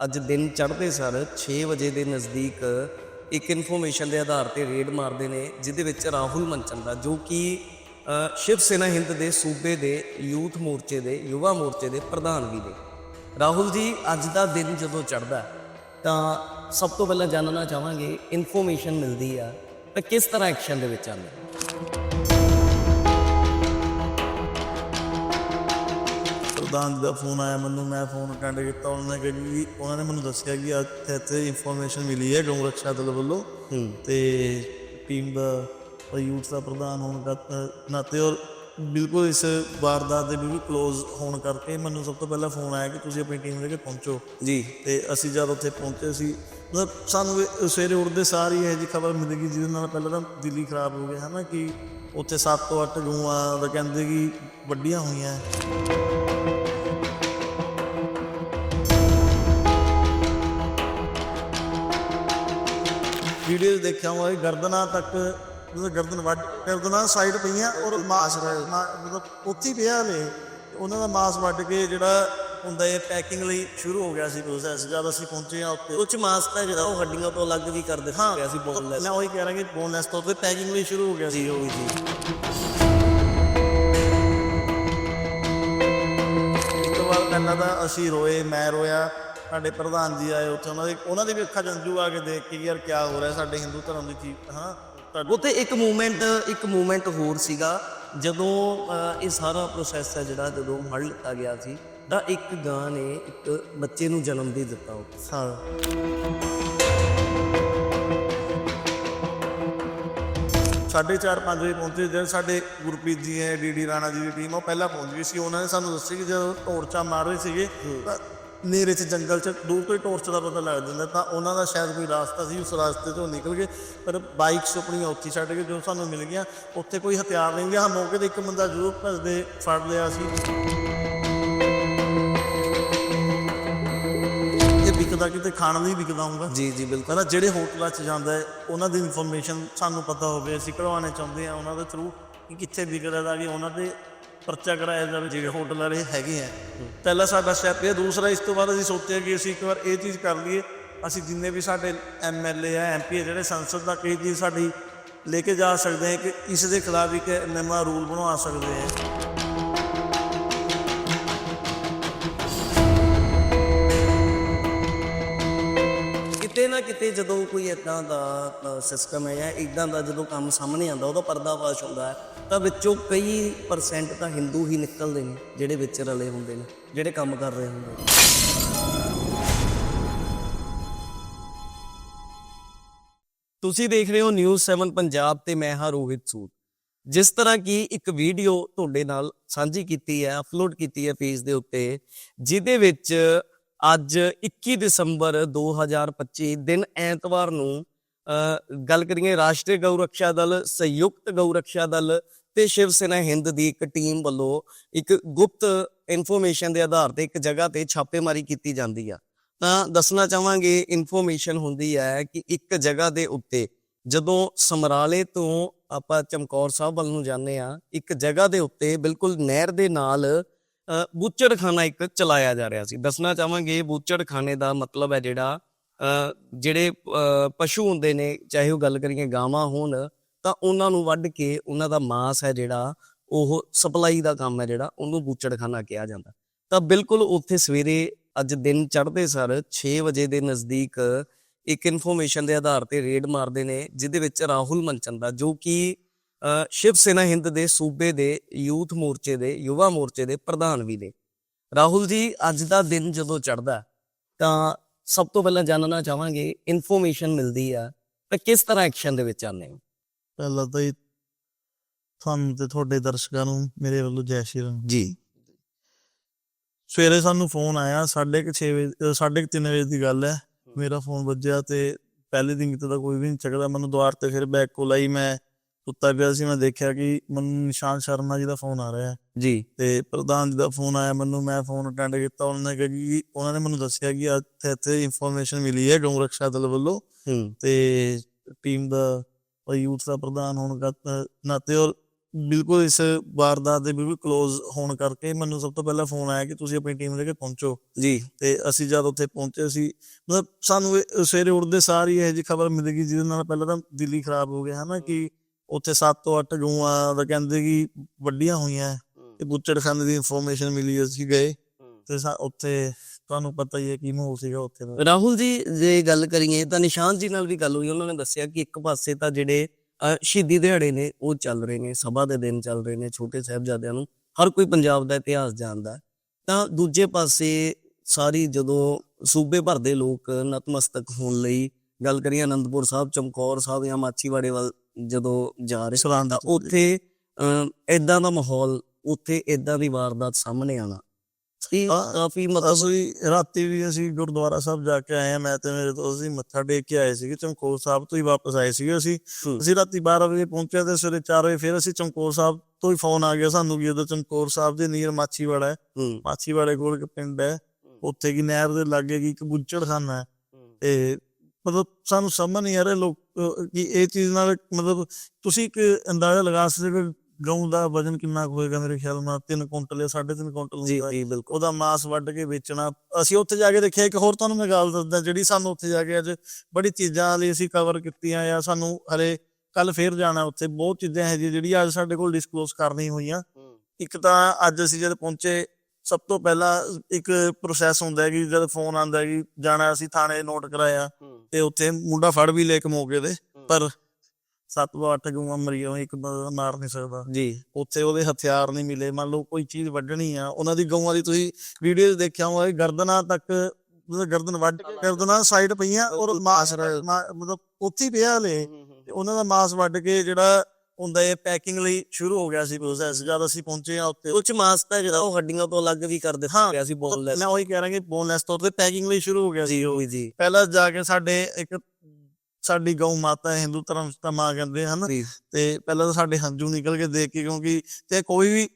ਅੱਜ ਦਿਨ ਚੜ੍ਹਦੇ ਸਰ 6 ਵਜੇ ਦੇ ਨਜ਼ਦੀਕ ਇੱਕ ਇਨਫੋਰਮੇਸ਼ਨ ਦੇ ਆਧਾਰ ਤੇ ਰੇਡ ਮਾਰਦੇ ਨੇ, ਜਿਹਦੇ ਵਿੱਚ ਰਾਹੁਲ ਮਨਚੰਦਾ ਜੋ ਕਿ ਸ਼ਿਵ ਸੈਨਾ ਹਿੰਦ ਦੇ ਸੂਬੇ ਦੇ ਯੂਥ ਮੋਰਚੇ ਦੇ, ਯੁਵਾ ਮੋਰਚੇ ਦੇ ਪ੍ਰਧਾਨ ਵੀ ਨੇ। ਰਾਹੁਲ ਜੀ, ਅੱਜ ਦਾ ਦਿਨ ਜਦੋਂ ਚੜ੍ਹਦਾ, ਤਾਂ ਸਭ ਤੋਂ ਪਹਿਲਾਂ ਜਾਣਨਾ ਚਾਹਾਂਗੇ ਇਨਫੋਰਮੇਸ਼ਨ ਮਿਲਦੀ ਆ, ਤਾਂ ਕਿਸ ਤਰ੍ਹਾਂ ਐਕਸ਼ਨ ਦੇ ਵਿੱਚ ਆਉਂਦੇ? ਜੀ ਦਾ ਫੋਨ ਆਇਆ ਮੈਨੂੰ ਮੈਂ ਫੋਨ ਅਟੈਂਡ ਕੀਤਾ ਉਹਨਾਂ ਨੇ ਕਿਹਾ ਕਿ ਉਹਨਾਂ ਨੇ ਮੈਨੂੰ ਦੱਸਿਆ ਕਿ ਇੱਥੇ- ਇੱਥੇ ਇਨਫੋਰਮੇਸ਼ਨ ਮਿਲੀ ਹੈ ਗਊ ਰਕਸ਼ਾ ਦਲ ਵੱਲੋਂ। ਤੇ ਟੀਮ ਦਾ ਯੂਥ ਦਾ ਪ੍ਰਧਾਨ ਹੋਣ ਦਾ ਨਾਤੇ ਔਰ ਬਿਲਕੁਲ ਇਸ ਵਾਰਦਾਤ ਦੇ ਬਿਲਕੁਲ ক্লোਜ਼ ਹੋਣ ਕਰਕੇ ਮੈਨੂੰ ਸਭ ਤੋਂ ਪਹਿਲਾਂ ਫੋਨ ਆਇਆ ਕਿ ਤੁਸੀਂ ਆਪਣੀ ਟੀਮ ਲੈ ਕੇ ਪਹੁੰਚੋ। ਜੀ। ਤੇ ਅਸੀਂ ਜਦ ਉੱਥੇ ਪਹੁੰਚੇ ਸੀ ਮਤਲਬ ਸਾਨੂੰ ਵੀ ਸਵੇਰੇ ਉੱਠਦੇ ਸਾਰ ਹੀ ਇਹ ਜੀ ਖਬਰ ਮਿਲ ਗਈ ਜਿਹਦੇ ਨਾਲ ਪਹਿਲਾਂ ਤਾਂ ਦਿਲ ਹੀ ਖਰਾਬ ਹੋ ਗਿਆ ਹਨਾ ਕਿ ਉੱਥੇ 7 ਤੋਂ 8 ਗਊਆਂ ਦਾ ਕਹਿੰਦੇ ਕਿ ਵੱਡੀਆਂ ਹੋਈਆਂ। ਵੀਡੀਓ ਦੇਖਿਆ ਹੋਇਆ ਗਰਦਨਾਂ ਤੱਕ ਮਤਲਬ ਗਰਦਨ ਵੱਢ ਗਰਦਨਾਂ ਸਾਈਡ ਪਈਆਂ ਔਰ ਮਾਸ ਮਾ- ਮਤਲਬ ਉੱਥੇ ਪਿਆ ਨੇ ਉਹਨਾਂ ਦਾ ਮਾਸ ਵੱਢ ਕੇ ਜਿਹੜਾ ਹੁੰਦਾ ਇਹ ਪੈਕਿੰਗ ਲਈ ਸ਼ੁਰੂ ਹੋ ਗਿਆ ਸੀ ਪ੍ਰੋਸੈਸ ਜਦ ਅਸੀਂ ਪਹੁੰਚੇ ਆ ਉੱਤੇ ਕੁਝ ਮਾਸ ਤਾਂ ਜਿਹੜਾ ਉਹ ਹੱਡੀਆਂ ਤੋਂ ਅਲੱਗ ਵੀ ਕਰ ਦਿੱਤਾ ਗਿਆ ਸੀ ਬੋਨਲੈਸ ਮੈਂ ਉਹੀ ਕਹਿ ਰਿਹਾ ਕਿ ਬੋਨਲੈਸ ਤੌਰ ਤੇ ਪੈਕਿੰਗ ਲਈ ਸ਼ੁਰੂ ਹੋ ਗਿਆ ਸੀ। ਉਹ ਵੀ ਜੀ। ਤੋਂ ਪਹਿਲਾਂ ਤਾਂ ਅਸੀਂ ਰੋਏ ਮੈਂ ਰੋਇਆ ਸਾਡੇ ਪ੍ਰਧਾਨ ਜੀ ਆਏ ਉੱਥੇ ਉਹਨਾਂ ਦੇ ਉਹਨਾਂ ਦੇ ਵੀ ਅੱਖਾਂ 'ਚ ਅੰਜੂ ਆ ਕੇ ਦੇਖ ਕੇ ਕਿ ਯਾਰ ਕੀ ਹੋ ਰਿਹਾ ਸਾਡੇ ਹਿੰਦੂ ਧਰਮ ਦੀ ਚੀਜ਼ ਹਾਂ ਉੱਥੇ ਇੱਕ ਮੂਵਮੈਂਟ ਇੱਕ ਮੂਵਮੈਂਟ ਹੋਰ ਸੀਗਾ ਜਦੋਂ ਇਹ ਸਾਰਾ ਪ੍ਰੋਸੈਸ ਹੈ ਜਿਹੜਾ ਜਦੋਂ ਮੜ ਲਿੱਤਾ ਗਿਆ ਸੀ ਤਾਂ ਇੱਕ ਗਾਂ ਨੇ ਇੱਕ ਬੱਚੇ ਨੂੰ ਜਨਮ ਦੇ ਦਿੱਤਾ ਉੱਥੇ। ਹਾਂ ਸਾਢੇ ਚਾਰ ਪੰਜ ਵਜੇ ਪਹੁੰਚੇ ਜਦ ਸਾਡੇ ਗੁਰਪ੍ਰੀਤ ਜੀ ਹੈ ਡੀਡੀ ਰਾਣਾ ਜੀ ਦੀ ਟੀਮ ਉਹ ਪਹਿਲਾਂ ਪਹੁੰਚ ਗਈ ਸੀ। ਉਹਨਾਂ ਨੇ ਸਾਨੂੰ ਦੱਸਿਆ ਕਿ ਜਦੋਂ ਟੋਰਚਾ ਮਾਰ ਰਹੇ ਸੀਗੇ ਨੇਰੇ 'ਚ ਜੰਗਲ 'ਚ ਦੂਰ ਤੋਂ ਹੀ ਟੋਰਚ ਦਾ ਪਤਾ ਲੱਗ ਜਾਂਦਾ ਤਾਂ ਉਹਨਾਂ ਦਾ ਸ਼ਾਇਦ ਕੋਈ ਰਾਸਤਾ ਸੀ ਉਸ ਰਾਸਤੇ ਤੋਂ ਨਿਕਲ ਗਏ। ਪਰ ਬਾਈਕਸ ਆਪਣੀਆਂ ਉੱਥੇ ਛੱਡ ਕੇ ਜੋ ਸਾਨੂੰ ਮਿਲ ਗਿਆ ਉੱਥੇ ਕੋਈ ਹਥਿਆਰ ਨਹੀਂ ਗਿਆ। ਮੌਕੇ ਤੇ ਇੱਕ ਬੰਦਾ ਜ਼ਰੂਰ ਭੱਜਦੇ ਫੜ ਲਿਆ ਸੀ। ਇਹ ਵਿਕਦਾ ਕਿਤੇ ਖਾਣਾ ਨਹੀਂ ਵਿਕਦਾ ਹੁੰਦਾ ਜੀ ਜੀ ਬਿਲਕੁਲ। ਕਹਿੰਦਾ ਜਿਹੜੇ ਹੋਟਲਾਂ 'ਚ ਜਾਂਦਾ ਹੈ ਉਹਨਾਂ ਦੀ ਇਨਫੋਰਮੇਸ਼ਨ ਸਾਨੂੰ ਪਤਾ ਹੋਵੇ ਅਸੀਂ ਕਢਵਾਉਣੇ ਚਾਹੁੰਦੇ ਆ ਉਹਨਾਂ ਦੇ ਥਰੂ ਕਿ ਕਿੱਥੇ ਵਿਕਦਾ ਦਾ ਕਿ ਉਹਨਾਂ ਦੇ ਪਰਚਾ ਕਰਾਇਆ ਜਾਵੇ। ਜਿਵੇਂ ਹੋਟਲ ਵਾਲੇ ਹੈਗੇ ਆ, ਪਹਿਲਾ ਸਾਡਾ ਸਟੈਪ ਇਹ, ਦੂਸਰਾ ਇਸ ਤੋਂ ਬਾਅਦ ਅਸੀਂ ਸੋਚਿਆ ਕਿ ਅਸੀਂ ਇੱਕ ਵਾਰ ਇਹ ਚੀਜ਼ ਕਰ ਲਈਏ। ਅਸੀਂ ਜਿੰਨੇ ਵੀ ਸਾਡੇ ਐਮਐਲਏ ਆ ਐਮਪੀ ਜਿਹੜੇ ਸੰਸਦ ਤੱਕ ਇਹ ਚੀਜ਼ ਸਾਡੀ ਲੈ ਕੇ ਜਾ ਸਕਦੇ ਹਾਂ ਕਿ ਇਸ ਦੇ ਖਿਲਾਫ ਇੱਕ ਨਵਾਂ ਰੂਲ ਬਣਵਾ ਸਕਦੇ ਹਾਂ ਕਿਤੇ ਨਾ ਕਿਤੇ ਜਦੋਂ ਕੋਈ ਇਦਾਂ ਦਾ ਸਿਸਟਮ ਹੈ ਜਾਂ ਇਦਾਂ ਦਾ ਜਦੋਂ ਕੰਮ ਸਾਹਮਣੇ ਆਉਂਦਾ, ਉਹਦਾ ਪਰਦਾਫਾਸ਼ ਹੁੰਦਾ ਹੈ। ਤਾਂ ਵਿੱਚੋਂ ਕਈ ਪਰਸੈਂਟ ਤਾਂ ਹਿੰਦੂ ਹੀ ਨਿਕਲਦੇ ਨੇ, ਜਿਹੜੇ ਵਿੱਚ ਰਲੇ ਹੁੰਦੇ ਨੇ, ਜਿਹੜੇ ਕੰਮ ਕਰ ਰਹੇ ਹੁੰਦੇ ਨੇ। ਤੁਸੀਂ ਦੇਖ ਰਹੇ ਹੋ ਨਿਊਜ਼ 7 ਪੰਜਾਬ ਤੇ ਮੈਂ ਹਾਂ ਰੋਹਿਤ ਸੂਦ। ਜਿਸ ਤਰ੍ਹਾਂ ਕਿ ਇੱਕ ਵੀਡੀਓ ਤੁਹਾਡੇ ਨਾਲ ਸਾਂਝੀ ਕੀਤੀ ਹੈ ਅਪਲੋਡ ਕੀਤੀ ਹੈ ਪੇਜ ਦੇ ਉੱਤੇ, ਜਿਹਦੇ ਵਿੱਚ ਅੱਜ 21 ਦਸੰਬਰ 2025 ਦਿਨ ਐਤਵਾਰ ਨੂੰ ਗੱਲ ਕਰੀਏ ਰਾਸ਼ਟਰੀ ਗਊ ਰੱਖਿਆ ਦਲ ਸੰਯੁਕਤ ਗਊ ਰੱਖਿਆ ਦਲ ਤੇ ਸ਼ਿਵ ਸੈਨਾ ਹਿੰਦ ਦੀ ਇੱਕ ਟੀਮ ਵੱਲੋਂ ਇੱਕ ਗੁਪਤ ਇਨਫੋਰਮੇਸ਼ਨ ਦੇ ਆਧਾਰ ਤੇ ਇੱਕ ਜਗ੍ਹਾ ਤੇ ਛਾਪੇਮਾਰੀ ਕੀਤੀ ਜਾਂਦੀ ਆ। ਤਾਂ ਦੱਸਣਾ ਚਾਹਾਂਗੇ ਇਨਫੋਰਮੇਸ਼ਨ ਹੁੰਦੀ ਹੈ ਕਿ ਇੱਕ ਜਗ੍ਹਾ ਦੇ ਉੱਤੇ ਜਦੋਂ ਸਮਰਾਲੇ ਤੋਂ ਆਪਾਂ ਚਮਕੌਰ ਸਾਹਿਬ ਵੱਲ ਨੂੰ ਜਾਂਦੇ ਆ ਇੱਕ ਜਗ੍ਹਾ ਦੇ ਉੱਤੇ ਬਿਲਕੁਲ ਨਹਿਰ ਦੇ ਨਾਲ ਅ, ਬੂਚੜਖਾਨਾ ਇੱਕ ਚਲਾਇਆ ਜਾ ਰਿਹਾ ਸੀ। ਦੱਸਣਾ ਚਾਹਾਂਗੇ ਬੂਚੜਖਾਨੇ ਦਾ ਮਤਲਬ ਹੈ ਜਿਹੜਾ ਜਿਹੜੇ ਪਸ਼ੂ ਹੁੰਦੇ ਨੇ, ਚਾਹੇ ਉਹ ਗੱਲ ਕਰੀਏ ਗਾਵਾਂ ਹੋਣ, ਤਾਂ ਉਹਨਾਂ ਨੂੰ ਵੱਢ ਕੇ ਉਹਨਾਂ ਦਾ ਮਾਸ ਹੈ ਜਿਹੜਾ, ਉਹ ਸਪਲਾਈ ਦਾ ਕੰਮ ਹੈ ਜਿਹੜਾ, ਉਹਨੂੰ ਬੂਚੜਖਾਨਾ ਕਿਹਾ ਜਾਂਦਾ। ਤਾਂ ਬਿਲਕੁਲ ਉੱਥੇ ਸਵੇਰੇ ਅੱਜ ਦਿਨ ਚੜ੍ਹਦੇ ਸਰ 6 ਵਜੇ ਦੇ ਨਜ਼ਦੀਕ ਇੱਕ ਇਨਫੋਰਮੇਸ਼ਨ ਦੇ ਆਧਾਰ ਤੇ ਰੇਡ ਮਾਰਦੇ ਨੇ, ਜਿਹਦੇ ਵਿੱਚ ਰਾਹੁਲ ਮਨਚੰਦਾ ਜੋ ਕਿ ਸ਼ਿਵ ਸੈਨਾ ਹਿੰਦ ਦੇ ਸੂਬੇ ਦੇ ਯੂਥ ਮੋਰਚੇ ਦੇ, ਯੁਵਾ ਮੋਰਚੇ ਦੇ ਪ੍ਰਧਾਨ ਵੀ ਨੇ। ਰਾਹੁਲ ਜੀ, ਅੱਜ ਦਾ ਦਿਨ ਜਦੋਂ ਚੜ੍ਹਦਾ, ਤਾਂ ਸਭ ਤੋਂ ਪਹਿਲਾਂ ਜਾਣਨਾ ਚਾਹਾਂਗੇ ਇਨਫੋਰਮੇਸ਼ਨ ਮਿਲਦੀ ਆ ਤਾਂ ਕਿਸ ਤਰ੍ਹਾਂ ਐਕਸ਼ਨ ਦੇ ਵਿੱਚ ਆਉਂਦੇ ਹੋ? ਪਹਿਲਾਂ ਤਾਂ ਤੁਹਾਨੂੰ ਤੇ ਤੁਹਾਡੇ ਦਰਸ਼ਕਾਂ ਨੂੰ ਮੇਰੇ ਵੱਲੋਂ ਜੈ ਸ਼੍ਰੀ ਰਾਮ। ਜੀ। ਸਵੇਰੇ ਸਾਨੂੰ ਫੋਨ ਆਇਆ 6:30 ਵਜੇ 3:30 ਵਜੇ ਦੀ ਗੱਲ ਹੈ। ਮੇਰਾ ਫੋਨ ਵੱਜਿਆ ਤੇ ਪਹਿਲੇ ਦਿਨ ਕਿਤੇ ਤਾਂ ਕੋਈ ਵੀ ਨਹੀਂ ਚੱਕਦਾ ਮੈਨੂੰ ਦੁਆਰ ਤੇ ਫਿਰ ਬੈਕ ਕੋਲ ਆਈ ਮੈਂ। ਸੁੱਤਾ ਪਿਆ ਸੀ ਮੈਂ ਦੇਖਿਆ ਕਿ ਮੈਨੂੰ ਨਿਸ਼ਾਨ ਸ਼ਰਮਾ ਜੀ ਦਾ ਫੋਨ ਆ ਰਿਹਾ ਹੈ। ਜੀ। ਤੇ ਪ੍ਰਧਾਨ ਜੀ ਦਾ ਫੋਨ ਆਇਆ ਮੈਨੂੰ ਮੈਂ ਫੋਨ ਅਟੈਂਡ ਕੀਤਾ ਉਹਨਾਂ ਨੇ ਕਿਹਾ ਕਿ ਉਹਨਾਂ ਨੇ ਮੈਨੂੰ ਦੱਸਿਆ ਕਿ ਇੱਥੇ ਇੱਥੇ ਇਨਫੋਰਮੇਸ਼ਨ ਮਿਲੀ ਹੈ ਗਊ ਰਕਸ਼ਾ ਦਲ ਵੱਲੋਂ। ਹੂੰ। ਤੇ ਟੀਮ ਦਾ ਯੂਥ ਦਾ ਪ੍ਰਧਾਨ ਹੋਣ ਦਾ ਨਾਤੇ ਔਰ ਬਿਲਕੁਲ ਇਸ ਵਾਰਦਾਤ ਦੇ ਬਿਲਕੁਲ ক্লোਜ਼ ਹੋਣ ਕਰਕੇ ਮੈਨੂੰ ਸਭ ਤੋਂ ਪਹਿਲਾਂ ਫੋਨ ਆਇਆ ਕਿ ਤੁਸੀਂ ਆਪਣੀ ਟੀਮ ਲੈ ਕੇ ਪਹੁੰਚੋ। ਜੀ। ਤੇ ਅਸੀਂ ਜਦ ਉੱਥੇ ਪਹੁੰਚੇ ਸੀ ਮਤਲਬ ਸਾਨੂੰ ਸਵੇਰੇ ਉੱਠਦੇ ਸਾਰ ਹੀ ਇਹ ਜੀ ਖਬਰ ਮਿਲ ਗਈ ਜਿਹਦੇ ਨਾਲ ਪਹਿਲਾਂ ਤਾਂ ਦਿਲ ਖਰਾਬ ਹੋ ਗਿਆ ਹਨਾ ਕਿ ਉੱਥੇ 7 ਤੋਂ 8 ਗਊਆਂ ਦਾ ਕਹਿੰਦੇ ਕਿ ਵੱਡੀਆਂ ਹੋਈਆਂ ਤੇ ਬੁੱਚੜਖਾਨੇ ਦੀ ਇਨਫੋਰਮੇਸ਼ਨ ਮਿਲੀ ਅਸੀਂ ਗਏ। ਤੇ ਸਾ- ਉੱਥੇ ਤੁਹਾਨੂੰ ਪਤਾ ਹੀ ਹੈ ਕੀ ਮਾਹੌਲ ਸੀਗਾ ਉੱਥੇ ਦਾ। ਰਾਹੁਲ ਜੀ ਜੇ ਗੱਲ ਕਰੀਏ ਤਾਂ ਨਿਸ਼ਾਨ ਜੀ ਨਾਲ ਵੀ ਗੱਲ ਹੋਈ ਉਹਨਾਂ ਨੇ ਦੱਸਿਆ ਕਿ ਇੱਕ ਪਾਸੇ ਤਾਂ ਜਿਹੜੇ ਸ਼ਹੀਦੀ ਦਿਹਾੜੇ ਨੇ ਉਹ ਚੱਲ ਰਹੇ ਨੇ ਸਭਾ ਦੇ ਦਿਨ ਚੱਲ ਰਹੇ ਨੇ ਛੋਟੇ ਸਾਹਿਬਜ਼ਾਦਿਆਂ ਨੂੰ ਹਰ ਕੋਈ ਪੰਜਾਬ ਦਾ ਇਤਿਹਾਸ ਜਾਣਦਾ ਹੈ। ਤਾਂ ਦੂਜੇ ਪਾਸੇ ਸਾਰੀ ਜਦੋਂ ਸੂਬੇ ਭਰ ਦੇ ਲੋਕ ਨਤਮਸਤਕ ਹੋਣ ਲਈ ਗੱਲ ਕਰੀਏ ਅਨੰਦਪੁਰ ਸਾਹਿਬ ਚਮਕੌਰ ਸਾਹਿਬ ਜਾਂ ਮਾਛੀਵਾੜੇ ਵੱਲ ਜਦੋਂ ਜਾ ਰਹੇ ਸਰਾਂ ਤਾਂ ਉੱਥੇ ਇਦਾਂ ਦਾ ਮਾਹੌਲ ਉੱਥੇ ਇਦਾਂ ਦੀ ਵਾਰਦਾਤ ਸਾਹਮਣੇ ਆਣਾ ਇਹ ਕਾਫੀ ਮਤਲਬ ਅਸੀਂ ਰਾਤੀ ਵੀ ਅਸੀਂ ਗੁਰਦੁਆਰਾ ਸਾਹਿਬ ਜਾ ਕੇ ਆਏ ਆ ਮੈਂ ਤੇ ਮੇਰੇ ਦੋਸਤ ਅਸੀਂ ਮੱਥਾ ਟੇਕ ਕੇ ਆਏ ਸੀਗੇ ਚਮਕੌਰ ਸਾਹਿਬ ਤੋਂ ਹੀ ਵਾਪਸ ਆਏ ਸੀਗੇ ਅਸੀਂ। ਅਸੀਂ ਰਾਤੀ 12 ਵਜੇ ਪਹੁੰਚੇ ਤੇ ਸਵੇਰੇ 4 ਵਜੇ ਫਿਰ ਅਸੀਂ ਚਮਕੌਰ ਸਾਹਿਬ ਤੋਂ ਹੀ ਫੋਨ ਆ ਗਿਆ ਸਾਨੂੰ ਕਿ ਇਹਦਾ ਚਮਕੌਰ ਸਾਹਿਬ ਦੇ ਨੀਰ ਮਾਛੀਵਾੜਾ ਹੈ। ਮਾਛੀਵਾੜੇ ਕੋਲ ਇੱਕ ਪਿੰਡ ਹੈ ਉੱਥੇ ਕੀ ਨਹਿਰ ਦੇ ਲਾਗੇ ਕੀ ਇੱਕ ਬੁੱਚੜਖਾਨਾ ਹੈ। ਤੇ ਮਤਲਬ ਸਾਨੂੰ ਸਮਝ ਨਹੀਂ ਆ ਰਿਹਾ ਲੋਕ ਕਿ ਇਹ ਚੀਜ਼ ਨਾਲ ਮਤਲਬ ਤੁਸੀਂ ਇੱਕ ਅੰਦਾਜ਼ਾ ਲਗਾ ਸਕਦੇ ਹੋ ਗਊ ਦਾ ਵਜ਼ਨ ਕਿੰਨਾ ਹੋਏਗਾ ਮੇਰੇ ਖਿਆਲ ਨਾਲ 3 ਕੁਇੰਟਲ ਜਾਂ 3.5 ਕੁਇੰਟਲ ਜੀ ਹੁੰਦਾ। ਜੀ ਬਿਲਕੁਲ। ਉਹਦਾ ਮਾਸ ਵੱਢ ਕੇ ਵੇਚਣਾ। ਅਸੀਂ ਉੱਥੇ ਜਾ ਕੇ ਦੇਖਿਆ ਇੱਕ ਹੋਰ ਤੁਹਾਨੂੰ ਮੈਂ ਗੱਲ ਦੱਸਦਾ ਜਿਹੜੀ ਸਾਨੂੰ ਉੱਥੇ ਜਾ ਕੇ ਅੱਜ ਬੜੀ ਚੀਜ਼ਾਂ ਲਈ ਅਸੀਂ ਕਵਰ ਕੀਤੀਆਂ ਜਾਂ ਸਾਨੂੰ ਹਲੇ ਕੱਲ ਫੇਰ ਜਾਣਾ ਉੱਥੇ ਬਹੁਤ ਚੀਜ਼ਾਂ ਹੈ ਜਿਹੜੀਆਂ ਅੱਜ ਸਾਡੇ ਕੋਲ ਡਿਸਕਲੋਜ਼ ਕਰਨੀ ਹੋਈਆਂ। ਇੱਕ ਤਾਂ ਅੱਜ ਅਸੀਂ ਜਦ ਪਹੁੰਚੇ ਸਭ ਤੋਂ ਪਹਿਲਾਂ ਇੱਕ ਪ੍ਰੋਸੈਸ ਹੁੰਦਾ ਹੈ ਕਿ ਜਦ ਫੋਨ ਆਂਦਾ ਹੈ ਕਿ ਜਾਣਾ ਅਸੀਂ ਥਾਣੇ ਨੋਟ ਕਰਾਇਆ ਤੇ ਉੱਥੇ ਮੁੰਡਾ ਫੜ ਵੀ ਲੈ ਕੇ ਮੌਕੇ ਤੇ ਪਰ ਸੱਤ ਤੋਂ ਅੱਠ ਗਊਆਂ ਮਰੀਆਂ ਇੱਕ ਬੰਦਾ ਮਾਰ ਨਹੀਂ ਸਕਦਾ। ਜੀ। ਉੱਥੇ ਉਹਦੇ ਹਥਿਆਰ ਨਹੀਂ ਮਿਲੇ ਮੰਨ ਲਓ ਕੋਈ ਚੀਜ਼ ਵੱਢਣੀ ਆ ਉਹਨਾਂ ਦੀ ਗਊਆਂ ਦੀ ਤੁਸੀਂ ਵੀਡੀਓ ਦੇਖਿਆ ਹੋਵੇ ਗਰਦਨਾਂ ਤੱਕ ਗਰਦਨ ਵੱਢ ਕੇ ਗਰਦਨਾਂ ਸਾਈਡ ਪਈਆਂ ਔਰ ਮਾਸ ਮਤਲਬ ਉੱਥੇ ਪਿਆ ਤੇ ਉਹਨਾਂ ਦਾ ਮਾਸ ਵੱਢ ਕੇ ਜਿਹੜਾ ਹੁੰਦਾ ਇਹ ਪੈਕਿੰਗ ਲਈ ਸ਼ੁਰੂ ਹੋ ਗਿਆ ਸੀ ਪ੍ਰੋਸੈਸ ਜਦ ਅਸੀਂ ਪਹੁੰਚੇ ਆ ਉੱਤੇ ਕੁਝ ਮਾਸ ਤਾਂ ਜਿਹੜਾ ਉਹ ਹੱਡੀਆਂ ਤੋਂ ਅਲੱਗ ਵੀ ਕਰ ਦਿੱਤਾ ਗਿਆ ਸੀ ਬੋਨਲੈਸ ਮੈਂ ਉਹੀ ਕਹਿ ਰਿਹਾ ਕਿ ਬੋਨਲੈਸ ਤੌਰ ਤੇ ਪੈਕਿੰਗ ਲਈ ਸ਼ੁਰੂ ਹੋ ਗਿਆ ਸੀ ਹੋਈ ਜੀ ਪਹਿਲਾਂ ਜਾ ਕੇ ਸਾਡੇ ਇੱਕ ਸਾਡੀ ਗਊ ਮਾਤਾ ਹਿੰਦੂ ਧਰਮ ਚ ਤਾਂ ਮਾਂ ਕਹਿੰਦੇ ਹਨ। ਤੇ ਪਹਿਲਾਂ ਤਾਂ ਸਾਡੇ ਹੰਝੂ ਨਿਕਲ ਕੇ ਦੇਖ ਕੇ ਕਿਉਂਕਿ ਤੇ ਕੋਈ ਵੀ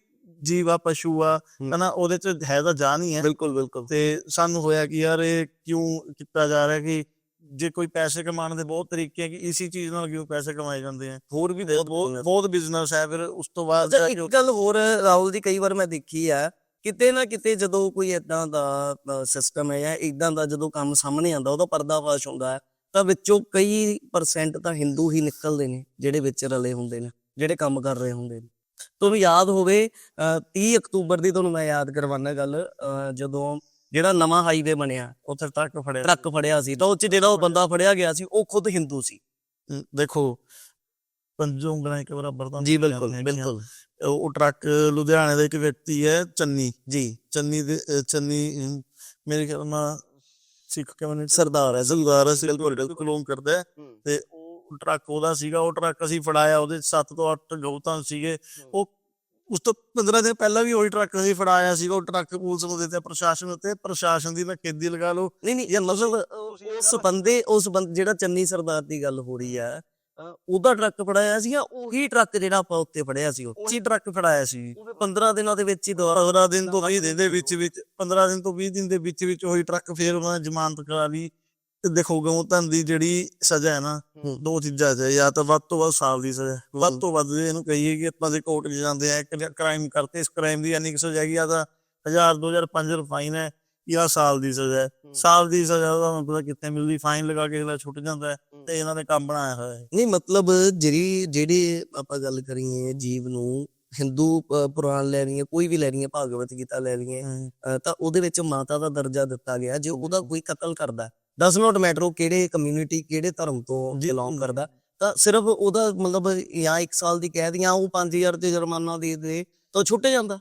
ਜੀਵ ਆ ਪਸ਼ੂ ਆ। ਹਨਾ ਉਹਦੇ ਚ ਹੈ ਤਾਂ ਜਾਨ ਹੀ ਹੈ। ਬਿਲਕੁਲ ਬਿਲਕੁਲ। ਤੇ ਸਾਨੂੰ ਹੋਇਆ ਕਿ ਯਾਰ ਇਹ ਕਿਉਂ ਕੀਤਾ ਜਾ ਰਿਹਾ ਕਿ ਜੇ ਕੋਈ ਪੈਸੇ ਕਮਾਉਣ ਦੇ ਬਹੁਤ ਤਰੀਕੇ ਹੈ ਕਿ ਇਸੀ ਚੀਜ਼ ਨਾਲ ਕਿਉਂ ਪੈਸੇ ਕਮਾਏ ਜਾਂਦੇ ਆ? ਹੋਰ ਵੀ ਬਹੁਤ ਬਹੁਤ ਬਿਜ਼ਨਸ ਹੈ ਫਿਰ ਉਸ ਤੋਂ ਬਾਅਦ ਇੱਕ ਗੱਲ ਹੋਰ ਰਾਹੁਲ ਜੀ ਕਈ ਵਾਰ ਮੈਂ ਦੇਖੀ ਆ ਕਿਤੇ ਨਾ ਕਿਤੇ ਜਦੋਂ ਕੋਈ ਇਦਾਂ ਦਾ ਸਿਸਟਮ ਹੈ ਜਾਂ ਇਦਾਂ ਦਾ ਜਦੋਂ ਕੰਮ ਸਾਹਮਣੇ ਆਉਂਦਾ ਉਹਦਾ ਪਰਦਾਫਾਸ਼ ਹੁੰਦਾ ਹੈ ਤਾਂ ਵਿੱਚੋਂ ਕਈ ਪਰਸੈਂਟ ਤਾਂ ਹਿੰਦੂ ਹੀ ਨਿਕਲਦੇ ਨੇ ਜਿਹੜੇ ਵਿੱਚ ਰਲੇ ਹੁੰਦੇ ਨੇ ਜਿਹੜੇ ਕੰਮ ਕਰ ਰਹੇ ਹੁੰਦੇ ਨੇ। ਤੁਹਾਨੂੰ ਯਾਦ ਹੋਵੇ ਅਹ, 30 ਅਕਤੂਬਰ ਦੀ ਤੁਹਾਨੂੰ ਮੈਂ ਯਾਦ ਕਰਵਾਉਣਾ ਗੱਲ ਜਦੋਂ ਜਿਹੜਾ ਨਵਾਂ ਹਾਈਵੇ ਬਣਿਆ ਉੱਥੇ ਟਰੱਕ ਫੜਿਆ ਟਰੱਕ ਫੜਿਆ ਸੀ। ਤਾਂ ਉਹ ਚ ਜਿਹੜਾ ਉਹ ਬੰਦਾ ਫੜਿਆ ਗਿਆ ਸੀ ਉਹ ਖੁਦ ਹਿੰਦੂ ਸੀ। ਦੇਖੋ ਪੰਜੋਂ ਉਂਗਲਾਂ ਇੱਕ ਬਰਾਬਰ ਤਾਂ ਜੀ ਬਿਲਕੁਲ। ਬਿਲਕੁਲ। ਉਹ ਟਰੱਕ ਲੁਧਿਆਣੇ ਦਾ ਇੱਕ ਵਿਅਕਤੀ ਹੈ ਚੰਨੀ। ਜੀ। ਚੰਨੀ ਦੇ ਚੰਨੀ ਮੇਰੇ ਖਿਆਲ ਨਾਲ ਸਿੱਖ ਕਮਿਊਨਿਟੀ ਸਰਦਾਰ ਹੈ ਸਰਦਾਰ ਬਿਲਕੁਲ ਬਿਲਕੁਲ ਕਰਦਾ ਹੈ। ਤੇ ਉਹ ਟਰੱਕ ਉਹਦਾ ਸੀਗਾ ਉਹ ਟਰੱਕ ਅਸੀਂ ਫੜਾਇਆ ਉਹਦੇ 7 ਤੋਂ 8 ਗਊਤਾਂ ਸੀਗੇ। ਉਹ ਉਸ ਤੋਂ 15 ਦਿਨ ਪਹਿਲਾਂ ਵੀ ਉਹੀ ਟਰੱਕ ਅਸੀਂ ਫੜਾਇਆ ਸੀਗਾ ਉਹ ਟਰੱਕ ਪੁਲਿਸ ਨੂੰ ਦਿੱਤੇ ਪ੍ਰਸ਼ਾਸਨ ਉੱਤੇ ਪ੍ਰਸ਼ਾਸਨ ਦੀ ਨਕੇਦੀ ਲਗਾ ਲਓ। ਨਹੀਂ ਨਹੀਂ ਇਹ ਮਤਲਬ ਉਸ ਬੰਦੇ ਉਸ ਬੰਦ ਜਿਹੜਾ ਚੰਨੀ ਸਰਦਾਰ ਦੀ ਗੱਲ ਹੋ ਰਹੀ ਅਹ ਉਹਦਾ ਟਰੱਕ ਫੜਾਇਆ ਸੀ ਜਾਂ ਉਹੀ ਟਰੱਕ ਜਿਹੜਾ ਆਪਾਂ ਉੱਤੇ ਫੜਿਆ ਸੀ? ਉਹ ਉਹੀ ਟਰੱਕ ਫੜਾਇਆ ਸੀ। 15 ਦਿਨਾਂ ਦੇ ਵਿੱਚ ਹੀ ਦੁਬਾਰਾ 15 ਦਿਨ ਤੋਂ 20 ਦਿਨ ਦੇ ਵਿੱਚ ਵਿੱਚ 15 ਦਿਨ ਤੋਂ 20 ਦਿਨ ਦੇ ਵਿੱਚ ਵਿੱਚ ਉਹੀ ਟਰੱਕ ਫੇਰ ਉਹਨਾਂ ਜ਼ਮਾਨਤ ਕਰਾ ਲਈ। ਦੇਖੋ ਗਊ ਧਨ ਦੀ ਜਿਹੜੀ ਸਜ਼ਾ ਹੈ ਨਾ ਦੋ ਚੀਜ਼ਾਂ 'ਚ ਹੈ, ਜਾਂ ਤਾਂ ਵੱਧ ਤੋਂ ਵੱਧ ਸਾਲ ਦੀ ਸਜ਼ਾ ਵੱਧ ਤੋਂ ਵੱਧ ਇਹਨੂੰ ਕਹੀਏ ਕਿ ਆਪਾਂ ਜੇ ਕੋਰਟ ਜਾਂਦੇ ਆ ਕ੍ਰਾਈਮ ਕਰਤੇ ਇਸ ਕ੍ਰਾਈਮ ਦੀ ਯਾਨੀ ਕਿ ਸਜ਼ਾ ਹੈਗੀ ਆ ਤਾਂ 1000 2000 5000 ਫਾਈਨ ਹੈ ਜਾਂ ਸਾਲ ਦੀ ਸਜ਼ਾ ਹੈ। ਸਾਲ ਦੀ ਸਜ਼ਾ ਦਾ ਤੁਹਾਨੂੰ ਕਿੱਥੇ ਮਿਲਦੀ ਫਾਈਨ ਲਗਾ ਕੇ ਅਗਲਾ ਛੁੱਟ ਜਾਂਦਾ ਤੇ ਇਹਨਾਂ ਨੇ ਕੰਮ ਬਣਾਇਆ ਹੋਇਆ ਹੈ। ਨਹੀਂ ਮਤਲਬ ਜਿਹੜੀ ਜਿਹੜੀ ਆਪਾਂ ਗੱਲ ਕਰੀਏ ਜੀਵ ਨੂੰ ਹਿੰਦੂ ਪੁਰਾਣ ਲੈ ਲਈਏ ਕੋਈ ਵੀ ਲੈ ਲਈਏ ਭਾਗਵਤ ਗੀਤਾ ਲੈ ਲਈਏ ਤਾਂ ਉਹਦੇ ਵਿੱਚ ਮਾਤਾ ਦਾ ਦਰਜਾ ਦਿੱਤਾ ਗਿਆ ਜੇ ਉਹਦਾ ਕੋਈ ਕਤਲ ਕਰਦਾ ਡਸ ਨੋਟ ਮੈਟਰ ਉਹ ਕਿਹੜੇ ਕਮਿਊਨਿਟੀ ਕਿਹੜੇ ਧਰਮ ਤੋਂ ਬਿਲੋਂਗ ਕਰਦਾ। ਤਾਂ ਸਿਰਫ ਉਹਦਾ ਮਤਲਬ ਜਾਂ ਇੱਕ ਸਾਲ ਦੀ ਕੈਦ ਜਾਂ ਉਹ 5000 ਦੇ ਜੁਰਮਾਨਾ ਦੇ ਦੇ ਤਾਂ ਛੁੱਟ ਜਾਂਦਾ।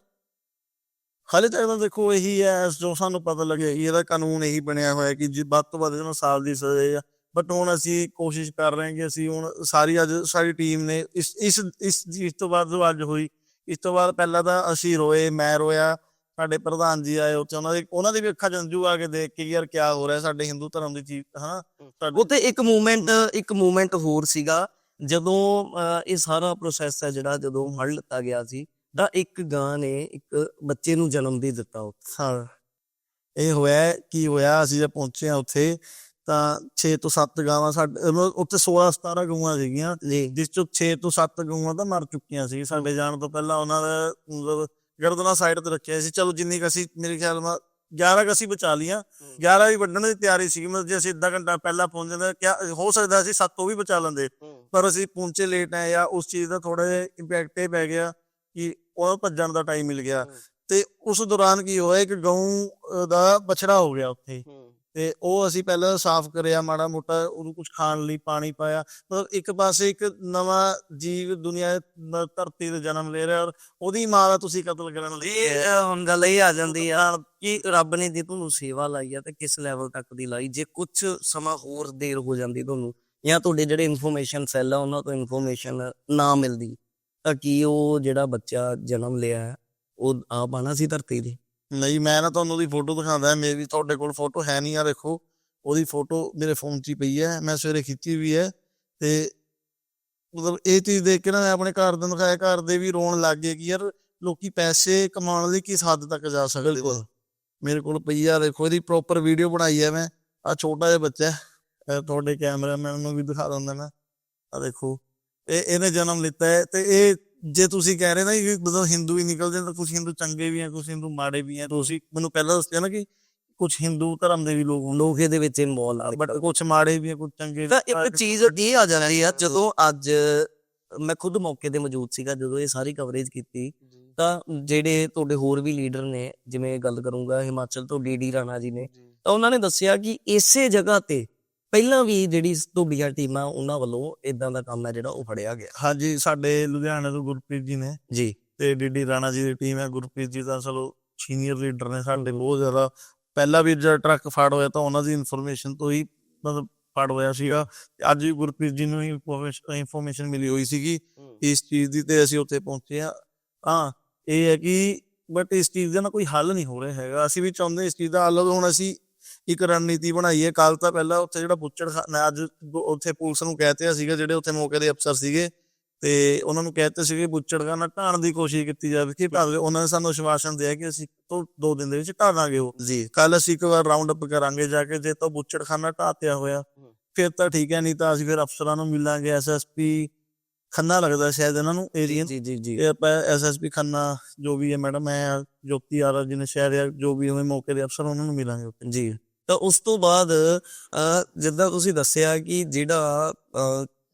ਹਾਲੇ ਤੱਕ ਤਾਂ ਦੇਖੋ ਇਹੀ ਹੈ ਜੋ ਸਾਨੂੰ ਪਤਾ ਲੱਗਿਆ ਇਹਦਾ ਕਾਨੂੰਨ ਇਹੀ ਬਣਿਆ ਹੋਇਆ ਕਿ ਜੇ ਵੱਧ ਤੋਂ ਵੱਧ ਇਹਨਾਂ ਸਾਲ ਦੀ ਸਜ਼ਾ ਬਟ ਹੁਣ ਅਸੀਂ ਕੋਸ਼ਿਸ਼ ਕਰ ਰਹੇ ਹਾਂ ਕਿ ਅਸੀਂ ਹੁਣ ਸਾਰੀ ਅੱਜ ਸਾਡੀ ਟੀਮ ਨੇ ਇਸ ਇਸ ਇਸ ਤੋਂ ਬਾਅਦ ਜੋ ਅੱਜ ਹੋਈ ਇਸ ਤੋਂ ਬਾਅਦ ਪਹਿਲਾਂ ਤਾਂ ਅਸੀਂ ਰੋਏ ਮੈਂ ਰੋਇਆ ਸਾਡੇ ਪ੍ਰਧਾਨ ਜੀ ਆਏ ਉੱਥੇ ਉਹਨਾਂ ਦੇ ਉਹਨਾਂ ਦੀ ਵੀ ਅੱਖਾਂ ਜੰਜੂ ਆ ਕੇ ਦੇਖ ਕੇ ਯਾਰ ਕੀ ਹੋ ਰਿਹਾ ਸਾਡੇ ਹਿੰਦੂ ਧਰਮ ਦੀ ਚੀਜ਼ ਹਨਾ? ਉਤੇ ਇੱਕ ਮੂਵਮੈਂਟ ਇੱਕ ਮੂਵਮੈਂਟ ਹੋਰ ਸੀਗਾ ਜਦੋਂ ਇਹ ਸਾਰਾ ਪ੍ਰੋਸੈਸ ਹੈ ਜਿਹੜਾ ਜਦੋਂ ਫੜ ਲਿੱਤਾ ਗਿਆ ਸੀ ਤਾਂ ਇੱਕ ਗਾਂ ਨੇ ਇੱਕ ਬੱਚੇ ਨੂੰ ਜਨਮ ਦੇ ਦਿੱਤਾ ਹਾਂ। ਇਹ ਹੋਇਆ ਕੀ ਹੋਇਆ ਅਸੀਂ ਜਦ ਪਹੁੰਚੇ ਆ ਉੱਥੇ ਤਾਂ 6 ਤੋਂ 7 ਗਾਵਾਂ ਸਾਡੇ ਉੱਥੇ 16 17 ਗਊਆਂ ਸੀਗੀਆਂ ਜੀ। ਜਿਸ ਚੋਂ 6 ਤੋਂ 7 ਗਊਆਂ ਤਾਂ ਮਰ ਚੁੱਕੀਆਂ ਸੀ। ਸਾਡੇ ਜਾਣ ਤੋਂ ਪਹਿਲਾਂ ਉਹਨਾਂ ਦਾ ਮਤਲਬ ਗਰਦਨਾ ਸਾਈਡ ਤੇ ਰੱਖਿਆ ਸੀ ਚਲੋ ਜਿੰਨੀ ਕੁ ਅਸੀਂ ਮੇਰੇ ਖਿਆਲ ਨਾਲ 11 ਕੁ ਅਸੀਂ ਬਚਾ ਲੀਆਂ 11 ਵੀ ਵੱਢਣ ਦੀ ਤਿਆਰੀ ਸੀ ਮਤਲਬ ਜੇ ਅਸੀਂ ਅੱਧਾ ਘੰਟਾ ਪਹਿਲਾਂ ਪਹੁੰਚ ਜਾਂਦੇ ਕਿਆ ਹੋ ਸਕਦਾ ਸੀ 7 ਉਹ ਵੀ ਬਚਾ ਲੈਂਦੇ। ਪਰ ਅਸੀਂ ਪਹੁੰਚੇ ਲੇਟ ਆਏ ਆ ਉਸ ਚੀਜ਼ ਦਾ ਥੋੜਾ ਜਿਹਾ ਇੰਪੈਕਟ ਇਹ ਪੈ ਗਿਆ ਕਿ ਉਹ ਭੱਜਣ ਦਾ ਟਾਈਮ ਮਿਲ ਗਿਆ। ਤੇ ਉਸ ਦੌਰਾਨ ਕੀ ਹੋਇਆ ਇੱਕ ਗਊ ਦਾ ਬਛੜਾ ਹੋ ਗਿਆ ਉੱਥੇ। ਤੇ ਉਹ ਅਸੀਂ ਪਹਿਲਾਂ ਸਾਫ਼ ਕਰਿਆ ਮਾੜਾ ਮੋਟਾ ਉਹਨੂੰ ਕੁਝ ਖਾਣ ਲਈ ਪਾਣੀ ਪਾਇਆ। ਮਤਲਬ ਇੱਕ ਪਾਸੇ ਇੱਕ ਨਵਾਂ ਜੀਵ ਦੁਨੀਆ ਧਰਤੀ ਤੇ ਜਨਮ ਲੈ ਰਿਹਾ ਔਰ ਉਹਦੀ ਮਾਂ ਦਾ ਤੁਸੀਂ ਕਤਲ ਕਰਨ ਲਈ ਇਹ ਹੁਣ ਗੱਲ ਇਹ ਆ ਜਾਂਦੀ ਆ ਕਿ ਰੱਬ ਨੇ ਜੇ ਤੁਹਾਨੂੰ ਸੇਵਾ ਲਾਈ ਆ ਤੇ ਕਿਸ ਲੈਵਲ ਤੱਕ ਦੀ ਲਾਈ? ਜੇ ਕੁਝ ਸਮਾਂ ਹੋਰ ਦੇਰ ਹੋ ਜਾਂਦੀ ਤੁਹਾਨੂੰ ਜਾਂ ਤੁਹਾਡੇ ਜਿਹੜੇ ਇਨਫੋਰਮੇਸ਼ਨ ਸੈੱਲ ਆ ਉਹਨਾਂ ਤੋਂ ਇਨਫੋਰਮੇਸ਼ਨ ਨਾ ਮਿਲਦੀ ਤਾਂ ਕੀ ਉਹ ਜਿਹੜਾ ਬੱਚਾ ਜਨਮ ਲਿਆ ਉਹ ਆਪ ਆਣਾ ਸੀ ਧਰਤੀ ਤੇ? ਨਹੀਂ ਮੈਂ ਨਾ ਤੁਹਾਨੂੰ ਉਹਦੀ ਫੋਟੋ ਦਿਖਾਉਂਦਾ ਮੇ ਵੀ ਤੁਹਾਡੇ ਕੋਲ ਫੋਟੋ ਹੈ ਨਹੀਂ ਆ ਦੇਖੋ ਉਹਦੀ ਫੋਟੋ ਮੇਰੇ ਫੋਨ 'ਚ ਹੀ ਪਈ ਹੈ ਮੈਂ ਸਵੇਰੇ ਖਿੱਚੀ ਵੀ ਹੈ ਤੇ ਮਤਲਬ ਇਹ ਚੀਜ਼ ਦੇਖ ਕੇ ਨਾ ਮੈਂ ਆਪਣੇ ਘਰ ਦੇ ਦਿਖਾਇਆ ਘਰ ਦੇ ਵੀ ਰੋਣ ਲੱਗ ਗਏ ਕਿ ਯਾਰ ਲੋਕੀ ਪੈਸੇ ਕਮਾਉਣ ਲਈ ਕਿਸ ਹੱਦ ਤੱਕ ਜਾ ਸਕਦੇ ਨੇ। ਮੇਰੇ ਕੋਲ ਪਈ ਆ ਦੇਖੋ ਇਹਦੀ ਪ੍ਰੋਪਰ ਵੀਡੀਓ ਬਣਾਈ ਹੈ ਮੈਂ। ਆ ਛੋਟਾ ਜਿਹਾ ਬੱਚਾ ਤੁਹਾਡੇ ਕੈਮਰਾਮੈਨ ਨੂੰ ਵੀ ਦਿਖਾ ਦਿੰਦਾ ਮੈਂ। ਆ ਦੇਖੋ ਇਹ ਇਹਨੇ ਜਨਮ ਲਿੱਤਾ ਹੈ ਤੇ ਇਹ ਜੇ ਤੁਸੀਂ ਕਹਿ ਰਹੇ ਨਾ ਕਿ ਮਤਲਬ ਹਿੰਦੂ ਹੀ ਨਿਕਲਦੇ ਤਾਂ ਕੁਝ ਹਿੰਦੂ ਚੰਗੇ ਵੀ ਆ ਕੁਝ ਹਿੰਦੂ ਮਾੜੇ ਵੀ ਆ ਤੁਸੀਂ ਮੈਨੂੰ ਪਹਿਲਾਂ ਦੱਸਿਆ ਨਾ ਕਿ ਕੁਝ ਹਿੰਦੂ ਧਰਮ ਦੇ ਵੀ ਲੋਕ ਲੋਕ ਇਹਦੇ ਵਿੱਚ ਇਨਵੋਲ ਆ ਬਟ ਕੁਝ ਮਾੜੇ ਵੀ ਆ ਕੁਝ ਚੰਗੇ ਤਾਂ ਇੱਕ ਚੀਜ਼ ਇਹ ਆ ਜਾਂਦੀ ਆ ਜਦੋਂ ਅੱਜ ਮੈਂ ਖੁਦ ਮੌਕੇ ਤੇ ਮੌਜੂਦ ਸੀਗਾ ਜਦੋਂ ਇਹ ਸਾਰੀ ਕਵਰੇਜ ਕੀਤੀ ਤਾਂ ਜਿਹੜੇ ਤੁਹਾਡੇ ਹੋਰ ਵੀ ਲੀਡਰ ਨੇ ਜਿਵੇਂ ਗੱਲ ਕਰੂੰਗਾ ਹਿਮਾਚਲ ਤੋਂ ਡੀਡੀ ਰਾਣਾ ਜੀ ਨੇ ਤਾਂ ਉਹਨਾਂ ਨੇ ਦੱਸਿਆ ਕਿ ਇਸੇ ਜਗ੍ਹਾ ਤੇ ਪਹਿਲਾਂ ਵੀ ਜਿਹੜੀ ਤੁਹਾਡੀਆਂ ਟੀਮਾਂ ਉਹਨਾਂ ਵੱਲੋਂ ਇਦਾਂ ਦਾ ਕੰਮ ਹੈ ਜਿਹੜਾ ਉਹ ਫੜਿਆ ਗਿਆ। ਹਾਂਜੀ ਸਾਡੇ ਲੁਧਿਆਣੇ ਤੋਂ ਗੁਰਪ੍ਰੀਤ ਜੀ ਨੇ ਜੀ। ਤੇ ਡੀਡੀ ਰਾਣਾ ਜੀ ਦੀ ਟੀਮ ਹੈ। ਗੁਰਪ੍ਰੀਤ ਜੀ ਤਾਂ ਚਲੋ ਸੀਨੀਅਰ ਲੀਡਰ ਨੇ ਸਾਡੇ ਬਹੁਤ ਜ਼ਿਆਦਾ। ਪਹਿਲਾਂ ਵੀ ਜਦ ਟਰੱਕ ਫੜ ਹੋਇਆ ਤਾਂ ਉਹਨਾਂ ਦੀ ਇਨਫੋਰਮੇਸ਼ਨ ਤੋਂ ਹੀ ਮਤਲਬ ਫੜ ਹੋਇਆ ਸੀਗਾ। ਅੱਜ ਵੀ ਗੁਰਪ੍ਰੀਤ ਜੀ ਨੂੰ ਇਨਫੋਰਮੇਸ਼ਨ ਮਿਲੀ ਹੋਈ ਸੀਗੀ ਇਸ ਚੀਜ਼ ਦੀ ਤੇ ਅਸੀਂ ਉੱਥੇ ਪਹੁੰਚੇ ਆ ਹਾਂ ਇਹ ਹੈ ਕਿ ਬਟ ਇਸ ਚੀਜ਼ ਦਾ ਨਾ ਕੋਈ ਹੱਲ ਨਹੀਂ ਹੋ ਰਿਹਾ ਹੈਗਾ। ਅਸੀਂ ਵੀ ਚਾਹੁੰਦੇ ਇਸ ਚੀਜ਼ ਦਾ ਹੱਲ। ਹੁਣ ਅਸੀਂ ਇੱਕ ਰਣਨੀਤੀ ਬਣਾਈ ਹੈ। ਕੱਲ ਤਾਂ ਪਹਿਲਾਂ ਉੱਥੇ ਜਿਹੜਾ ਬੁੱਚੜਖਾਨਾ ਅੱਜ ਉੱਥੇ ਪੁਲਿਸ ਨੂੰ ਕਹਿਤੇ ਸੀਗਾ ਜਿਹੜੇ ਉੱਥੇ ਮੌਕੇ ਦੇ ਅਫਸਰ ਸੀਗੇ। ਤੇ ਉਹਨਾਂ ਨੂੰ ਕਹਿਤੇ ਸੀਗੇ ਬੁੱਚੜਖਾਨਾ ਢਾਣ ਦੀ ਕੋਸ਼ਿਸ਼ ਕੀਤੀ ਜਾਵੇ ਕਿ ਦੇ ਉਹਨਾਂ ਨੇ ਸਾਨੂੰ ਆਸ਼ਵਾਸਨ ਦਿਆ ਕਿ ਅਸੀਂ ਤੋਂ ਦੋ ਦਿਨ ਦੇ ਵਿੱਚ ਢਾਹ ਦਾਂਗੇ ਉਹ। ਜੀ। ਕੱਲ ਅਸੀਂ ਇੱਕ ਵਾਰ ਰਾਉਂਡ ਅਪ ਕਰਾਂਗੇ ਜਾ ਕੇ ਜੇ ਤਾਂ ਬੁੱਚੜਖਾਨਾ ਢਾਤਿਆ ਹੋਇਆ ਫਿਰ ਤਾਂ ਠੀਕ ਹੈ ਨਹੀਂ ਤਾਂ ਅਸੀਂ ਫਿਰ ਅਫਸਰਾਂ ਨੂੰ ਮਿਲਾਂਗੇ। ਐਸਐਸਪੀ ਖੰਨਾ ਲੱਗਦਾ ਸ਼ਾਇਦ ਇਹਨਾਂ ਨੂੰ ਏਰੀਆ ਜੀ ਜੀ ਜੀ ਇਹ ਆਪਾਂ ਐਸਐਸਪੀ ਖੰਨਾ ਜੋ ਵੀ ਹੈ ਮੈਡਮ ਮੈਂ ਜੋਤੀ ਆਰਾ ਜੀ ਨੇ ਸ਼ਹਿਰ ਜੋ ਵੀ ਹੋਵੇ ਮੌਕੇ ਦੇ ਅਫਸਰ ਉਹਨਾਂ ਨੂੰ ਮਿਲਾਂਗੇ ਜੀ। ਤਾਂ ਉਸ ਤੋਂ ਬਾਅਦ ਜਿੱਦਾਂ ਤੁਸੀਂ ਦੱਸਿਆ ਕਿ ਜਿਹੜਾ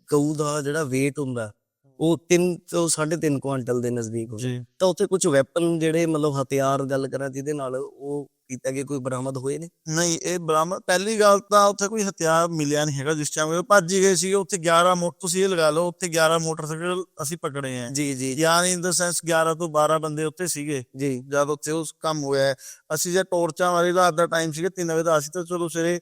ਗਊ ਦਾ ਜਿਹੜਾ weight ਹੁੰਦਾ ਉਹ 3 ਤੋਂ 3.5 ਕੁਆਂਟਲ ਦੇ ਨਜ਼ਦੀਕ ਹੁੰਦਾ। ਤਾਂ ਉੱਥੇ ਕੁਝ ਵੈਪਨ ਜਿਹੜੇ ਮਤਲਬ ਹਥਿਆਰ ਗੱਲ ਕਰਾਂ ਜਿਹਦੇ ਨਾਲ ਉਹ ਕੀਤਾ ਗਿਆ ਕੋਈ ਬਰਾਮਦ ਹੋਏ ਨੇ? ਨਹੀਂ ਇਹ ਬਰਾਮਦ ਪਹਿਲੀ ਗੱਲ ਤਾਂ ਉੱਥੇ ਕੋਈ ਹਥਿਆਰ ਮਿਲਿਆ ਨਹੀਂ ਹੈਗਾ ਜਿਸ ਟਾਈਮ ਉਹ ਭੱਜ ਗਏ ਸੀ ਉੱਥੇ 11 ਮੋਟਰ ਤੁਸੀਂ ਇਹ ਲਗਾ ਲਓ ਉੱਥੇ 11 ਮੋਟਰਸਾਈਕਲ ਅਸੀਂ ਪਕੜੇ ਆ। ਜੀ ਜੀ। ਯਾਨੀ ਇਨ ਦਾ ਸੈਂਸ 11 ਤੋਂ 12 ਬੰਦੇ ਉੱਥੇ ਸੀਗੇ। ਜੀ। ਜਦ ਉੱਥੇ ਉਸ ਕੰਮ ਹੋਇਆ। ਅਸੀਂ ਜੇ ਟੋਰਚਾਂ ਵਾਲੀ ਰਾਤ ਦਾ ਟਾਈਮ ਸੀਗਾ 3 ਵਜੇ ਦਾ ਅਸੀਂ ਤਾਂ ਚਲੋ ਸਵੇਰੇ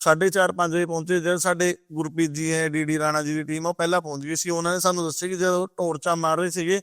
4:30 5 ਵਜੇ ਪਹੁੰਚੇ ਜਿਹੜੇ ਸਾਡੇ ਗੁਰਪ੍ਰੀਤ ਜੀ ਹੈ ਡੀਡੀ ਰਾਣਾ ਜੀ ਦੀ ਟੀਮ ਉਹ ਪਹਿਲਾਂ ਪਹੁੰਚ ਗਈ ਸੀ। ਉਹਨਾਂ ਨੇ ਸਾਨੂੰ ਦੱਸਿਆ ਕਿ ਜਦੋਂ ਟੋਰਚਾਂ ਮਾਰ ਰਹੇ ਸੀਗੇ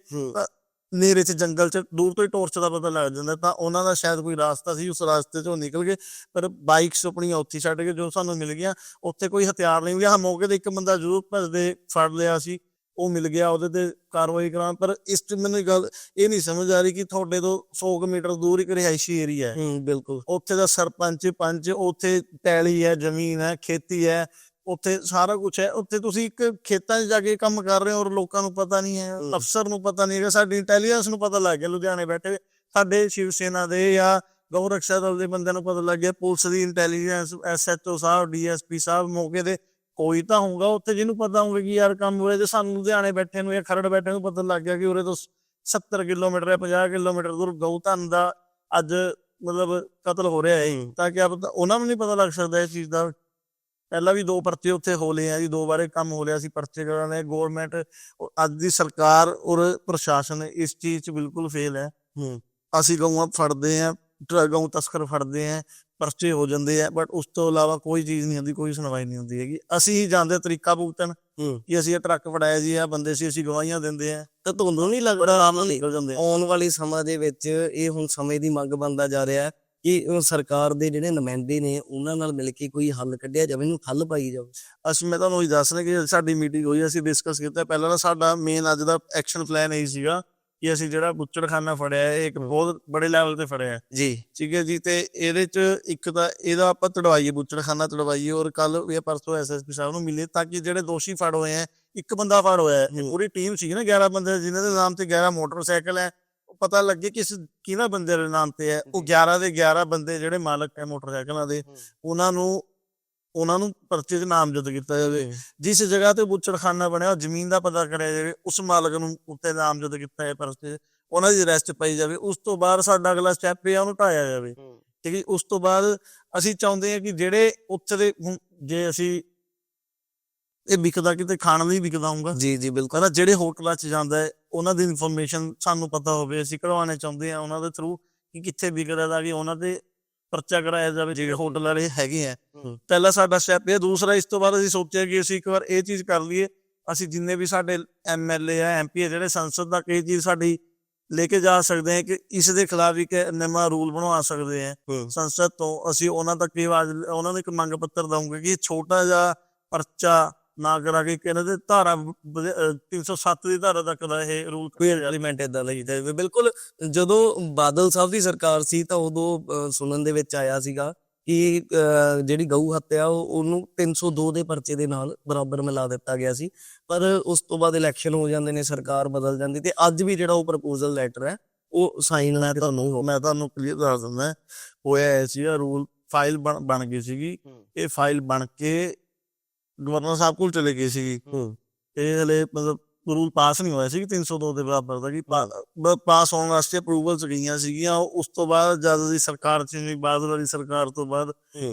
ਨੇਰੇ ਚ ਜੰਗਲ ਚ ਦੂਰ ਤੋਂ ਹੀ ਟੋਰਚ ਦਾ ਪਤਾ ਲੱਗ ਜਾਂਦਾ ਤਾਂ ਉਹਨਾਂ ਦਾ ਸ਼ਾਇਦ ਕੋਈ ਰਾਸਤਾ ਸੀ ਉਸ ਰਾਸਤੇ ਚੋਂ ਨਿਕਲ ਗਏ ਪਰ ਬਾਈਕਸ ਆਪਣੀਆਂ ਉੱਥੇ ਛੱਡ ਕੇ ਜੋ ਸਾਨੂੰ ਮਿਲ ਗਿਆ ਉੱਥੇ ਕੋਈ ਹਥਿਆਰ ਨਹੀਂ ਹਾਂ ਮੌਕੇ ਤੇ ਇੱਕ ਬੰਦਾ ਜ਼ਰੂਰ ਭੱਜਦੇ ਫੜ ਲਿਆ ਸੀ ਉਹ ਮਿਲ ਗਿਆ ਉਹਦੇ ਤੇ ਕਾਰਵਾਈ ਕਰਾਂ ਪਰ ਇਸ ਚ ਮੈਨੂੰ ਗੱਲ ਇਹ ਨਹੀਂ ਸਮਝ ਆ ਰਹੀ ਕਿ ਤੁਹਾਡੇ ਤੋਂ 100 ਕੁ ਮੀਟਰ ਦੂਰ ਇੱਕ ਰਿਹਾਇਸ਼ੀ ਏਰੀਆ ਹੈ। ਹੂੰ ਬਿਲਕੁਲ। ਉੱਥੇ ਦਾ ਸਰਪੰਚ ਪੰਚ ਉੱਥੇ ਪੈਲੀ ਹੈ ਜ਼ਮੀਨ ਹੈ ਖੇਤੀ ਹੈ ਉੱਥੇ ਸਾਰਾ ਕੁਝ ਹੈ ਉੱਥੇ ਤੁਸੀਂ ਇੱਕ ਖੇਤਾਂ 'ਚ ਜਾ ਕੇ ਕੰਮ ਕਰ ਰਹੇ ਹੋ ਔਰ ਲੋਕਾਂ ਨੂੰ ਪਤਾ ਨਹੀਂ ਹੈ। ਅਫਸਰ ਨੂੰ ਪਤਾ ਨਹੀਂ ਹੈਗਾ ਸਾਡੀ ਇੰਟੈਲੀਜੈਂਸ ਨੂੰ ਪਤਾ ਲੱਗ ਗਿਆ ਲੁਧਿਆਣੇ ਬੈਠੇ ਸਾਡੇ ਸ਼ਿਵ ਸੇਨਾ ਦੇ ਜਾਂ ਗਊ ਰਕਸ਼ਾ ਦਲ ਦੇ ਬੰਦਿਆਂ ਨੂੰ ਪਤਾ ਲੱਗ ਗਿਆ ਪੁਲਿਸ ਦੀ intelligence SHO sahib DSP sahib ਮੌਕੇ ਤੇ ਕੋਈ ਤਾਂ ਹੋਊਗਾ ਉੱਥੇ ਜਿਹਨੂੰ ਪਤਾ ਹੋਵੇ ਕਿ ਯਾਰ ਕੰਮ ਹੋਏ ਤੇ ਸਾਨੂੰ ਲੁਧਿਆਣੇ ਬੈਠੇ ਨੂੰ ਜਾਂ ਖਰੜ ਬੈਠੇ ਨੂੰ ਪਤਾ ਲੱਗ ਗਿਆ ਕਿ ਉਰੇ ਤੋਂ 70 ਕਿਲੋਮੀਟਰ ਜਾਂ 50 ਕਿਲੋਮੀਟਰ ਦੂਰ ਗਊ ਧਨ ਦਾ ਅੱਜ ਮਤਲਬ ਕਤਲ ਹੋ ਰਿਹਾ ਹੈ ਹੂੰ। ਤਾਂ ਕਿਆ ਪਤਾ ਉਹਨਾਂ ਨੂੰ ਨਹੀਂ ਪਤਾ ਲੱਗ ਸਕਦਾ ਇਸ ਚੀਜ਼ ਦਾ ਪਹਿਲਾਂ ਵੀ ਦੋ ਪਰਚੇ ਉੱਥੇ ਹੋ ਲਏ ਆ ਜੀ ਦੋ ਵਾਰੇ ਕੰਮ ਹੋ ਲਿਆ ਸੀ ਪਰਚੇ ਕਰਾਣੇ ਗਵਰਨਮੈਂਟ ਅੱਜ ਦੀ ਸਰਕਾਰ ਔਰ ਪ੍ਰਸ਼ਾਸਨ ਇਸ ਚੀਜ਼ 'ਚ ਬਿਲਕੁਲ ਫੇਲ ਹੈ। ਹੂੰ। ਅਸੀਂ ਗਊਆਂ ਫੜਦੇ ਆ ਗਊ ਤਸਕਰ ਫੜਦੇ ਆ ਪਰਚੇ ਹੋ ਜਾਂਦੇ ਆ ਬਟ ਉਸ ਤੋਂ ਇਲਾਵਾ ਕੋਈ ਚੀਜ਼ ਨਹੀਂ ਹੁੰਦੀ ਕੋਈ ਸੁਣਵਾਈ ਨਹੀਂ ਹੁੰਦੀ ਹੈਗੀ। ਅਸੀਂ ਹੀ ਜਾਂਦੇ ਤਰੀਕਾ ਭੁਗਤਣ ਕਿ ਅਸੀਂ ਇਹ ਟਰੱਕ ਫੜਾਇਆ ਜੀ ਆ ਬੰਦੇ ਸੀ ਅਸੀਂ ਗਵਾਹੀਆਂ ਦਿੰਦੇ ਆ। ਤਾਂ ਤੁਹਾਨੂੰ ਨਹੀਂ ਲੱਗਦਾ ਆਮ ਨਿਕਲ ਜਾਂਦੇ ਆਉਣ ਵਾਲੇ ਸਮਾਂ ਦੇ ਵਿੱਚ ਇਹ ਹੁਣ ਸਮੇਂ ਦੀ ਮੰਗ ਬਣਦਾ ਜਾ ਰਿਹਾ ਹੈ। ਕਿ ਉਹ ਸਰਕਾਰ ਦੇ ਜਿਹੜੇ ਨੁਮਾਇੰਦੇ ਨੇ ਉਹਨਾਂ ਨਾਲ ਮਿਲ ਕੇ ਕੋਈ ਹੱਲ ਕੱਢਿਆ ਜਾਵੇ ਇਹਨੂੰ ਹੱਲ ਪਾਈ ਜਾਵੇ। ਅਸੀਂ ਮੈਂ ਤੁਹਾਨੂੰ ਉਹੀ ਦੱਸ ਰਿਹਾ ਕਿ ਸਾਡੀ ਮੀਟਿੰਗ ਹੋਈ ਅਸੀਂ ਡਿਸਕਸ ਕੀਤਾ। ਪਹਿਲਾਂ ਤਾਂ ਸਾਡਾ ਮੇਨ ਅੱਜ ਦਾ ਐਕਸ਼ਨ ਪਲਾਨ ਇਹੀ ਸੀਗਾ ਕਿ ਅਸੀਂ ਜਿਹੜਾ ਬੁੱਚੜਖਾਨਾ ਫੜਿਆ ਹੈ ਇਹ ਇੱਕ ਬਹੁਤ ਬੜੇ ਲੈਵਲ ਤੇ ਫੜਿਆ ਹੈ। ਜੀ। ਠੀਕ ਹੈ ਜੀ ਤੇ ਇਹਦੇ ਚ ਇੱਕ ਤਾਂ ਇਹਦਾ ਆਪਾਂ ਤੜਵਾਈਏ ਬੁੱਚੜਖਾਨਾ ਤੜਵਾਈਏ ਔਰ ਕੱਲ ਇਹ ਪਰਸੋਂ ਐਸਐਸਪੀ ਸਾਹਿਬ ਨੂੰ ਮਿਲੇ ਤਾਂ ਕਿ ਜਿਹੜੇ ਦੋਸ਼ੀ ਫੜ ਹੋਏ ਆ ਇੱਕ ਬੰਦਾ ਫੜ ਹੋਇਆ ਹੈ। ਪੂਰੀ ਟੀਮ ਸੀ ਨਾ 11 ਬੰਦੇ ਜਿਨ੍ਹਾਂ ਦੇ ਨਾਮ ਤੇ 11 ਮੋਟਰਸਾਈਕਲ ਹੈ ਪਤਾ ਲੱਗੇ ਕਿਸ ਕਿਹਨਾਂ ਬੰਦੇ ਦੇ ਨਾਮ ਤੇ ਹੈ। ਉਹ 11 ਦੇ 11 ਬੰਦੇ ਜਿਹੜੇ ਮਾਲਕ ਹੈ ਮੋਟਰਸਾਈਕਲਾਂ ਦੇ ਉਹਨਾਂ ਨੂੰ ਉਹਨਾਂ ਨੂੰ ਪਰਚੇ 'ਚ ਨਾਮਜ਼ਦ ਕੀਤਾ ਜਾਵੇ। ਜਿਸ ਜਗ੍ਹਾ ਤੇ ਬੁੱਚੜਖਾਨਾ ਬਣਿਆ ਉਹ ਜ਼ਮੀਨ ਦਾ ਪਤਾ ਕਰਿਆ ਜਾਵੇ ਉਸ ਮਾਲਕ ਨੂੰ ਉੱਤੇ ਨਾਮਜ਼ਦ ਕੀਤਾ ਹੈ ਪਰਚੇ ਉਹਨਾਂ ਦੀ ਅਰੈਸਟ ਪਾਈ ਜਾਵੇ। ਉਸ ਤੋਂ ਬਾਅਦ ਸਾਡਾ ਅਗਲਾ ਸਟੈਪ ਇਹ ਆ ਉਹਨੂੰ ਢਾਇਆ ਜਾਵੇ। ਠੀਕ ਹੈ? ਉਸ ਤੋਂ ਬਾਅਦ ਅਸੀਂ ਚਾਹੁੰਦੇ ਹਾਂ ਕਿ ਜਿਹੜੇ ਉੱਥੇ ਦੇ ਜੇ ਅਸੀਂ ਇਹ ਵਿਕਦਾ ਕਿਤੇ ਖਾਣ ਲਈ ਵਿਕਦਾ ਹੋਊਗਾ ਜੀ ਜੀ ਬਿਲਕੁਲ। ਜਿਹੜੇ ਹੋਟਲਾਂ 'ਚ ਜਾਂਦਾ ਹੈ ਉਹਨਾਂ ਦੀ ਇਨਫੋਰਮੇਸ਼ਨ ਸਾਨੂੰ ਪਤਾ ਹੋਵੇ ਅਸੀਂ ਕਢਵਾਉਣੇ ਚਾਹੁੰਦੇ ਹਾਂ ਉਹਨਾਂ ਦੇ ਥਰੂ ਕਿ ਕਿੱਥੇ ਵਿਕਦਾ ਦਾ ਕਿ ਉਹਨਾਂ ਦੇ ਪਰਚਾ ਕਰਾਇਆ ਜਾਵੇ ਜਿਹੜੇ ਹੋਟਲ ਵਾਲੇ ਹੈਗੇ ਆ। ਪਹਿਲਾ ਸਾਡਾ ਸਟੈਪ ਇਹ ਦੂਸਰਾ ਇਸ ਤੋਂ ਬਾਅਦ ਅਸੀਂ ਸੋਚਿਆ ਕਿ ਅਸੀਂ ਇੱਕ ਵਾਰ ਇਹ ਚੀਜ਼ ਕਰ ਲਈਏ ਅਸੀਂ ਜਿੰਨੇ ਵੀ ਸਾਡੇ ਐਮਐਲਏ ਆ ਐਮਪੀ ਜਿਹੜੇ ਸੰਸਦ ਤੱਕ ਇਹ ਚੀਜ਼ ਸਾਡੀ ਲੈ ਕੇ ਜਾ ਸਕਦੇ ਹਾਂ ਕਿ ਇਸ ਦੇ ਖਿਲਾਫ ਇੱਕ ਨਵਾਂ ਰੂਲ ਬਣਵਾ ਸਕਦੇ ਹਾਂ। ਸੰਸਦ ਤੋਂ ਅਸੀਂ ਉਹਨਾਂ ਤੱਕ ਇਹ ਆਵਾਜ਼ ਉਹਨਾਂ ਨੂੰ ਇੱਕ ਮੰਗ ਪੱਤਰ ਦਵਾਂਗੇ ਕਿ ਛੋਟਾ ਜਿਹਾ ਪਰਚਾ ਨਾ ਕਰਾ ਕੇ ਕਿ ਇਹਨਾਂ ਦੇ ਧਾਰਾ ਵਧ- ਅਹ 307 ਦੀ ਧਾਰਾ ਤੱਕ ਦਾ ਇਹ ਰੂਲ ਕੋਈ ਐਗਰੀਮੈਂਟ ਇਦਾਂ ਦਾ ਜਾਵੇ ਬਿਲਕੁਲ ਜਦੋਂ ਬਾਦਲ ਸਾਹਿਬ ਦੀ ਸਰਕਾਰ ਸੀ ਤਾਂ ਉਦੋਂ ਸੁਣਨ ਦੇ ਵਿੱਚ ਆਇਆ ਸੀਗਾ ਕਿ ਜਿਹੜੀ ਗਊ ਹੱਤਿਆ ਉਹ- ਉਹਨੂੰ 302 ਦੇ ਪਰਚੇ ਦੇ ਨਾਲ ਬਰਾਬਰ ਮਿਲਾ ਦਿੱਤਾ ਗਿਆ ਸੀ। ਪਰ ਉਸ ਤੋਂ ਬਾਅਦ ਇਲੈਕਸ਼ਨ ਹੋ ਜਾਂਦੇ ਨੇ ਸਰਕਾਰ ਬਦਲ ਜਾਂਦੀ ਤੇ ਅੱਜ ਵੀ ਜਿਹੜਾ ਉਹ ਪ੍ਰਪੋਜ਼ਲ ਲੈਟਰ ਹੈ ਉਹ ਸਾਈਨ ਲੈ ਤੁਹਾਨੂੰ ਮੈਂ ਤੁਹਾਨੂੰ ਕਲੀਅਰ ਦੱਸ ਦਿੰਦਾ ਹੋਇਆ ਇਹ ਸੀਗਾ ਰੂਲ ਫਾਈਲ ਬਣ ਬਣ ਗਈ ਸੀਗੀ। ਇਹ ਫਾਈਲ ਬਣ ਕੇ ਗਵਰਨਰ ਸਾਹਿਬ ਕੋਲ ਚਲੇ ਸੀਗੀ। ਹੂੰ। ਇਹ ਹਲੇ ਮਤਲਬ ਰੂਲ ਪਾਸ ਨਹੀਂ ਹੋਇਆ ਸੀ ਕਿ 302 ਦੇ ਬਰਾਬਰ ਦਾ ਕਿ ਪਾਸ ਹੋਣ ਵਾਸਤੇ ਅਪਰੂਵਲਸ ਗਈਆਂ ਸੀਗੀਆਂ। ਉਸ ਤੋਂ ਬਾਅਦ ਜਦ ਦੀ ਸਰਕਾਰ ਚੇਂਜ ਹੋਈ ਬਾਦਲ ਵਾਲੀ ਸਰਕਾਰ ਤੋਂ ਬਾਅਦ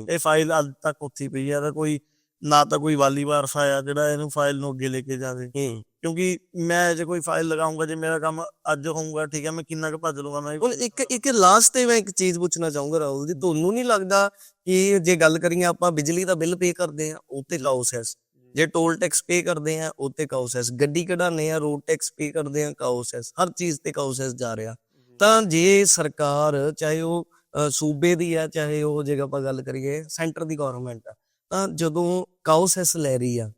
ਇਹ ਫਾਈਲ ਅੱਜ ਤੱਕ ਉੱਥੇ ਹੀ ਪਈ ਆ। ਤਾਂ ਕੋਈ ਨਾ ਤਾਂ ਕੋਈ ਵਾਲੀ ਵਾਰਸ ਆਇਆ ਜਿਹੜਾ ਇਹਨੂੰ ਫਾਈਲ ਨੂੰ ਅੱਗੇ ਲੈ ਕੇ ਜਾਵੇ। ਹੂੰ। ਕਿਉਂਕਿ ਮੈਂ ਜੇ ਕੋਈ ਫਾਈਲ ਲਗਾਉਂਗਾ ਜੇ ਮੇਰਾ ਕੰਮ ਅੱਜ ਹੋਊਗਾ ਠੀਕ ਹੈ ਮੈਂ ਕਿੰਨਾ ਕੁ ਭੱਜ ਲੂੰਗਾ ਮੈਂ ਹੁਣ ਇੱਕ ਇੱਕ ਲਾਸਟ ਤੇ ਮੈਂ ਇੱਕ ਚੀਜ਼ ਪੁੱਛਣਾ ਚਾਹੂੰਗਾ ਰਾਹੁਲ ਜੀ ਤੁਹਾਨੂੰ ਨਹੀਂ ਲੱਗਦਾ ਕਿ ਜੇ ਗੱਲ ਕਰੀਏ ਆਪਾਂ ਬਿਜਲੀ ਦਾ ਬਿੱਲ ਪੇ ਕਰਦੇ ਆ ਉਹ ਤੇ ਕਾਉ ਸੈਸ। ਜੇ ਟੋਲ ਟੈਕਸ ਪੇ ਕਰਦੇ ਆ ਉਹ ਤੇ ਕਾਉ ਸੈਸ। ਗੱਡੀ ਕਢਾਉਂਦੇ ਆ ਰੋਡ ਟੈਕਸ ਪੇ ਕਰਦੇ ਆ ਕਾਉ ਸੈਸ। ਹਰ ਚੀਜ਼ ਤੇ ਕਾਉ ਸੈਸ ਜਾ ਰਿਹਾ। ਤਾਂ ਜੇ ਸਰਕਾਰ ਚਾਹੇ ਉਹ ਸੂਬੇ ਦੀ ਆ ਚਾਹੇ ਉਹ ਜੇ ਆਪਾਂ ਗੱਲ ਕਰੀਏ ਸੈਂਟਰ ਦੀ ਗਵਰਨਮੈਂਟ ਆ ਤਾਂ ਜਦੋਂ ਕਾਉ ਸੈਸ ਲੈ ਰਹੀ ਆ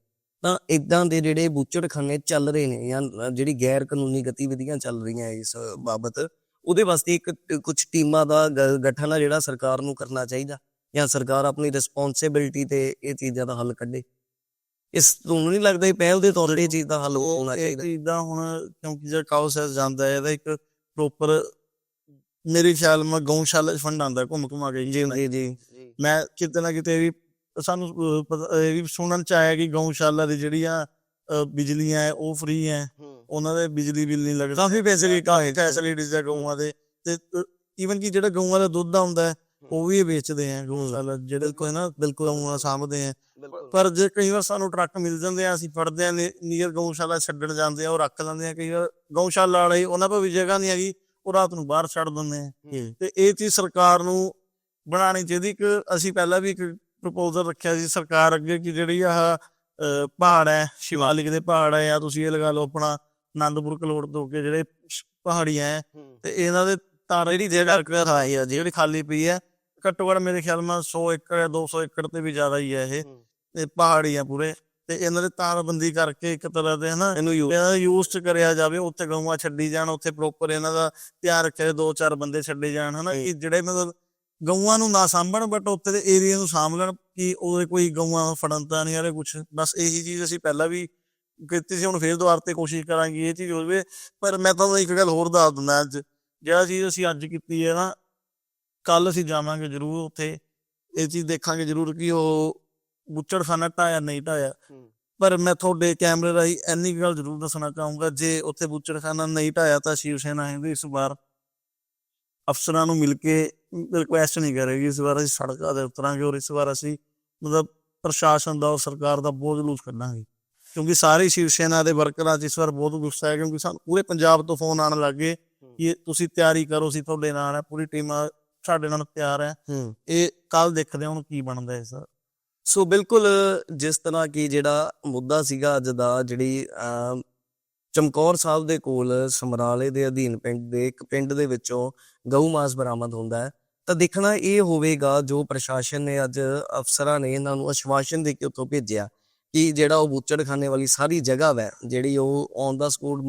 ਤਾਂ ਇਦਾਂ ਦੇ ਜਿਹੜੇ ਬੁੱਚੜਖਾਨੇ ਚੱਲ ਰਹੇ ਨੇ ਜਾਂ ਜਿਹੜੀ ਗੈਰ ਕਾਨੂੰਨੀ ਗਤੀਵਿਧੀਆਂ ਚੱਲ ਰਹੀਆਂ ਇਸ ਬਾਬਤ ਉਹਦੇ ਵਾਸਤੇ ਇੱਕ ਕੁਝ ਟੀਮਾਂ ਦਾ ਗਠਨ ਆ ਜਿਹੜਾ ਸਰਕਾਰ ਨੂੰ ਕਰਨਾ ਚਾਹੀਦਾ ਜਾਂ ਸਰਕਾਰ ਆਪਣੀ ਰਿਸਪੌਂਸਿਬਿਲਟੀ ਤੇ ਇਹ ਚੀਜ਼ਾਂ ਦਾ ਹੱਲ ਕੱਢੇ। ਇਸ ਤੁਹਾਨੂੰ ਨਹੀਂ ਲੱਗਦਾ ਇਹ ਪਹਿਲ ਦੇ ਤੌਰ ਤੇ ਚੀਜ਼ ਦਾ ਹੱਲ ਹੋਣਾ ਚਾਹੀਦਾ? ਚੀਜ਼ ਦਾ ਹੁਣ ਕਿਉਂਕਿ ਜੇ ਕਾਉਸੈਸ ਜਾਂਦਾ ਹੈ ਇਹਦਾ ਇੱਕ ਪ੍ਰੋਪਰ ਮੇਰੇ ਖਿਆਲ ਮੈਂ ਗਊਸ਼ਾਲਾ ਫੰਡ ਆਉਂਦਾ ਘੁੰਮ ਘੁਮਾ ਕੇ ਜੀ ਜੀ ਮੈਂ ਕਿਤੇ ਨਾ ਕਿਤੇ ਵੀ ਸਾਨੂੰ ਪਤਾ- ਇਹ ਵੀ ਸੁਣਨ ਚ ਆਇਆ ਕਿ ਗਊਸ਼ਾਲਾ ਦੀ ਜਿਹੜੀਆਂ ਅਹ, ਬਿਜਲੀਆਂ ਹੈ ਉਹ ਫ੍ਰੀ ਹੈ। ਉਹਨਾਂ ਦੇ ਬਿਜਲੀ ਬਿੱਲ ਨਹੀਂ ਲੱਗਦਾ। ਕਾਫੀ ਪੈਸੇ ਕਾਫੀ ਫੈਸਿਲਿਟੀਜ਼ ਹੈ ਗਊਆਂ ਦੇ। ਤੇ ਈਵਨ ਕਿ ਜਿਹੜਾ ਗਊਆਂ ਦਾ ਦੁੱਧ ਆਉਂਦਾ ਹੈ। ਉਹ ਵੀ ਇਹ ਵੇਚਦੇ ਆ ਗਊਸ਼ਾਲਾ। ਜਿਹੜੇ ਕੋਈ ਨਾ ਬਿਲਕੁਲ ਗਊਆਂ ਸਾਂਭਦੇ ਆ ਪਰ ਜੇ ਕਈ ਵਾਰ ਸਾਨੂੰ ਟਰੱਕ ਮਿਲ ਜਾਂਦੇ ਆ ਅਸੀਂ ਫੜਦੇ ਆ ਨੀਅਰ ਗਊਸ਼ਾਲਾ ਛੱਡਣ ਜਾਂਦੇ ਆ ਉਹ ਰੱਖ ਲੈਂਦੇ ਆ। ਕਈ ਵਾਰ ਗਊਸ਼ਾਲਾ ਵਾਲੇ ਉਹਨਾਂ ਕੋਲ ਵੀ ਜਗ੍ਹਾ ਨਹੀਂ ਹੈਗੀ ਉਹ ਰਾਤ ਨੂੰ ਬਾਹਰ ਛੱਡ ਦਿੰਦੇ ਆ। ਤੇ ਇਹ ਚੀਜ਼ ਸਰਕਾਰ ਨੂੰ ਬਣਾਉਣੀ ਚਾਹੀਦੀ। ਕਿ ਅਸੀਂ ਪਹਿਲਾਂ ਵੀ ਇੱਕ ਪ੍ਰਪੋਜ਼ਲ ਰੱਖਿਆ ਸੀ ਸਰਕਾਰ ਅੱਗੇ ਕਿ ਜਿਹੜੀ ਆਹ ਪਹਾੜ ਹੈ ਸ਼ਿਵਾਲਿਕ ਦੇ ਪਹਾੜ ਹੈ ਜਾਂ ਤੁਸੀਂ ਇਹ ਲਗਾ ਲਓ ਆਪਣਾ ਆਨੰਦਪੁਰ ਕਲੋੜ ਤੋਂ ਅੱਗੇ ਜਿਹੜੇ ਪਹਾੜੀਆਂ ਹੈ ਤੇ ਇਹਨਾਂ ਦੇ ਤਾਰ ਜਿਹੜੀ ਜਗ੍ਹਾ ਕਰਾਈ ਆ ਜਿਹੜੀ ਖਾਲੀ ਪਈ ਹੈ ਘੱਟੋ ਘੱਟ ਮੇਰੇ ਖਿਆਲ ਨਾਲ 100 ਏਕੜ ਜਾਂ 200 ਏਕੜ ਤੇ ਵੀ ਜ਼ਿਆਦਾ ਹੀ ਹੈ। ਇਹ ਤੇ ਪਹਾੜੀ ਆ ਪੂਰੇ ਤੇ ਇਹਨਾਂ ਦੇ ਤਾਰਬੰਦੀ ਕਰਕੇ ਇੱਕ ਤਰ੍ਹਾਂ ਦੇ ਹਨਾ ਇਹਨੂੰ ਯੂਜ਼ ਕਰਿਆ ਜਾਵੇ ਉੱਥੇ ਗਊਆਂ ਛੱਡੀ ਜਾਣ ਉੱਥੇ ਪ੍ਰੋਪਰ ਇਹਨਾਂ ਦਾ ਧਿਆਨ ਰੱਖਿਆ ਦੋ ਚਾਰ ਬੰਦੇ ਛੱਡੇ ਜਾਣ ਹਨਾ ਕਿ ਜਿਹੜੇ ਮਤਲਬ ਗਊਆਂ ਨੂੰ ਨਾ ਸਾਂਭਣ ਬਟ ਉੱਥੇ ਦੇ ਏਰੀਆ ਨੂੰ ਸਾਂਭ ਲੈਣ ਕਿ ਉਹਦੇ ਕੋਈ ਗਊਆਂ ਫੜਨ ਤਾਂ ਨਹੀਂ ਆਰੇ ਕੁਝ ਬਸ ਇਹੀ ਚੀਜ਼ ਅਸੀਂ ਪਹਿਲਾਂ ਵੀ ਕੀਤੀ ਸੀ ਹੁਣ ਫੇਰ ਦੁਬਾਰਾ ਤੇ ਕੋਸ਼ਿਸ਼ ਕਰਾਂਗੇ ਇਹ ਚੀਜ਼ ਹੋਵੇ। ਪਰ ਮੈਂ ਤੁਹਾਨੂੰ ਇੱਕ ਗੱਲ ਹੋਰ ਦੱਸ ਦਿੰਦਾ ਅੱਜ। ਜਿਹੜਾ ਚੀਜ਼ ਅਸੀਂ ਅੱਜ ਕੀਤੀ ਹੈ ਨਾ ਕੱਲ ਅਸੀਂ ਜਾਵਾਂਗੇ ਜ਼ਰੂਰ ਉੱਥੇ। ਇਹ ਚੀਜ਼ ਦੇਖਾਂਗੇ ਜ਼ਰੂਰ ਕਿ ਉਹ ਬੁੱਚੜਖਾਨਾ ਢਾਇਆ ਨਹੀਂ ਢਾਇਆ। ਪਰ ਮੈਂ ਤੁਹਾਡੇ ਕੈਮਰੇ ਰਾਹੀਂ ਇੰਨੀ ਗੱਲ ਜ਼ਰੂਰ ਦੱਸਣਾ ਚਾਹੂੰਗਾ ਜੇ ਉੱਥੇ ਬੁੱਚੜਖਾਨਾ ਨਹੀਂ ਢਾਇਆ ਤਾਂ ਸ਼ਿਵ ਸੈਨਾ ਇਹਦੇ ਇਸ ਵਾਰ ਅਫਸਰਾਂ ਨੂੰ ਮਿਲ ਕੇ ਰਿਕੁਐਸਟ ਨਹੀਂ ਕਰੇਗੀ ਇਸ ਵਾਰ ਅਸੀਂ ਸੜਕਾਂ ਤੇ ਉਤਰਾਂਗੇ ਔਰ ਇਸ ਵਾਰ ਅਸੀਂ ਮਤਲਬ ਪ੍ਰਸ਼ਾਸਨ ਦਾ ਔਰ ਸਰਕਾਰ ਦਾ ਬੋਝ ਲੂਸ ਕੱਢਾਂਗੇ। ਕਿਉਂਕਿ ਸਾਰੇ ਸ਼ਿਵ ਸੈਨਾ ਦੇ ਵਰਕਰਾਂ 'ਚ ਇਸ ਵਾਰ ਬਹੁਤ ਗੁੱਸਾ ਹੈ ਕਿਉਂਕਿ ਸਾਨੂੰ ਪੂਰੇ ਪੰਜਾਬ ਤੋਂ ਫੋਨ ਆਉਣ ਲੱਗੇ ਕਿ ਤੁਸੀਂ ਤਿਆਰੀ ਕਰੋ ਅਸੀਂ ਤੁਹਾਡੇ ਨਾਲ ਹੈ ਪੂਰੀ ਟੀਮ ਸਾਡੇ ਨਾਲ ਤਿਆਰ ਹੈ। ਹੂੰ। ਇਹ ਕੱਲ ਦੇਖਦੇ ਹਾਂ ਹੁਣ ਕੀ ਬਣਦਾ ਇਸ ਦਾ ਸੋ ਬਿਲਕੁਲ ਜਿਸ ਤਰ੍ਹਾਂ ਕਿ ਜਿਹੜਾ ਮੁੱਦਾ ਸੀਗਾ ਅੱਜ ਦਾ ਜਿਹੜੀ ਚਮਕੌਰ ਸਾਹਿਬ ਦੇ ਕੋਲ ਸਮਰਾਲੇ ਦੇ ਅਧੀਨ ਪਿੰਡ ਦੇ, ਇੱਕ ਪਿੰਡ ਦੇ ਵਿੱਚੋਂ ਗਊ ਮਾਸ ਬਰਾਮਦ ਹੁੰਦਾ ਹੈ। ਤਾਂ ਦੇਖਣਾ ਇਹ ਹੋਵੇਗਾ, ਜੋ ਪ੍ਰਸ਼ਾਸਨ ਨੇ ਅੱਜ ਅਫਸਰਾਂ ਨੇ ਇਹਨਾਂ ਨੂੰ ਆਸ਼ਵਾਸਨ ਦੇ ਕੇ ਉੱਥੋਂ ਭੇਜਿਆ, ਕਿ ਜਿਹੜਾ ਉਹ ਬੁੱਚੜਖਾਨੇ ਵਾਲੀ ਸਾਰੀ ਜਗ੍ਹਾ ਵੈ, ਜਿਹੜੀ ਉਹ ਔਨ ਦਾ ਸਪੋਟ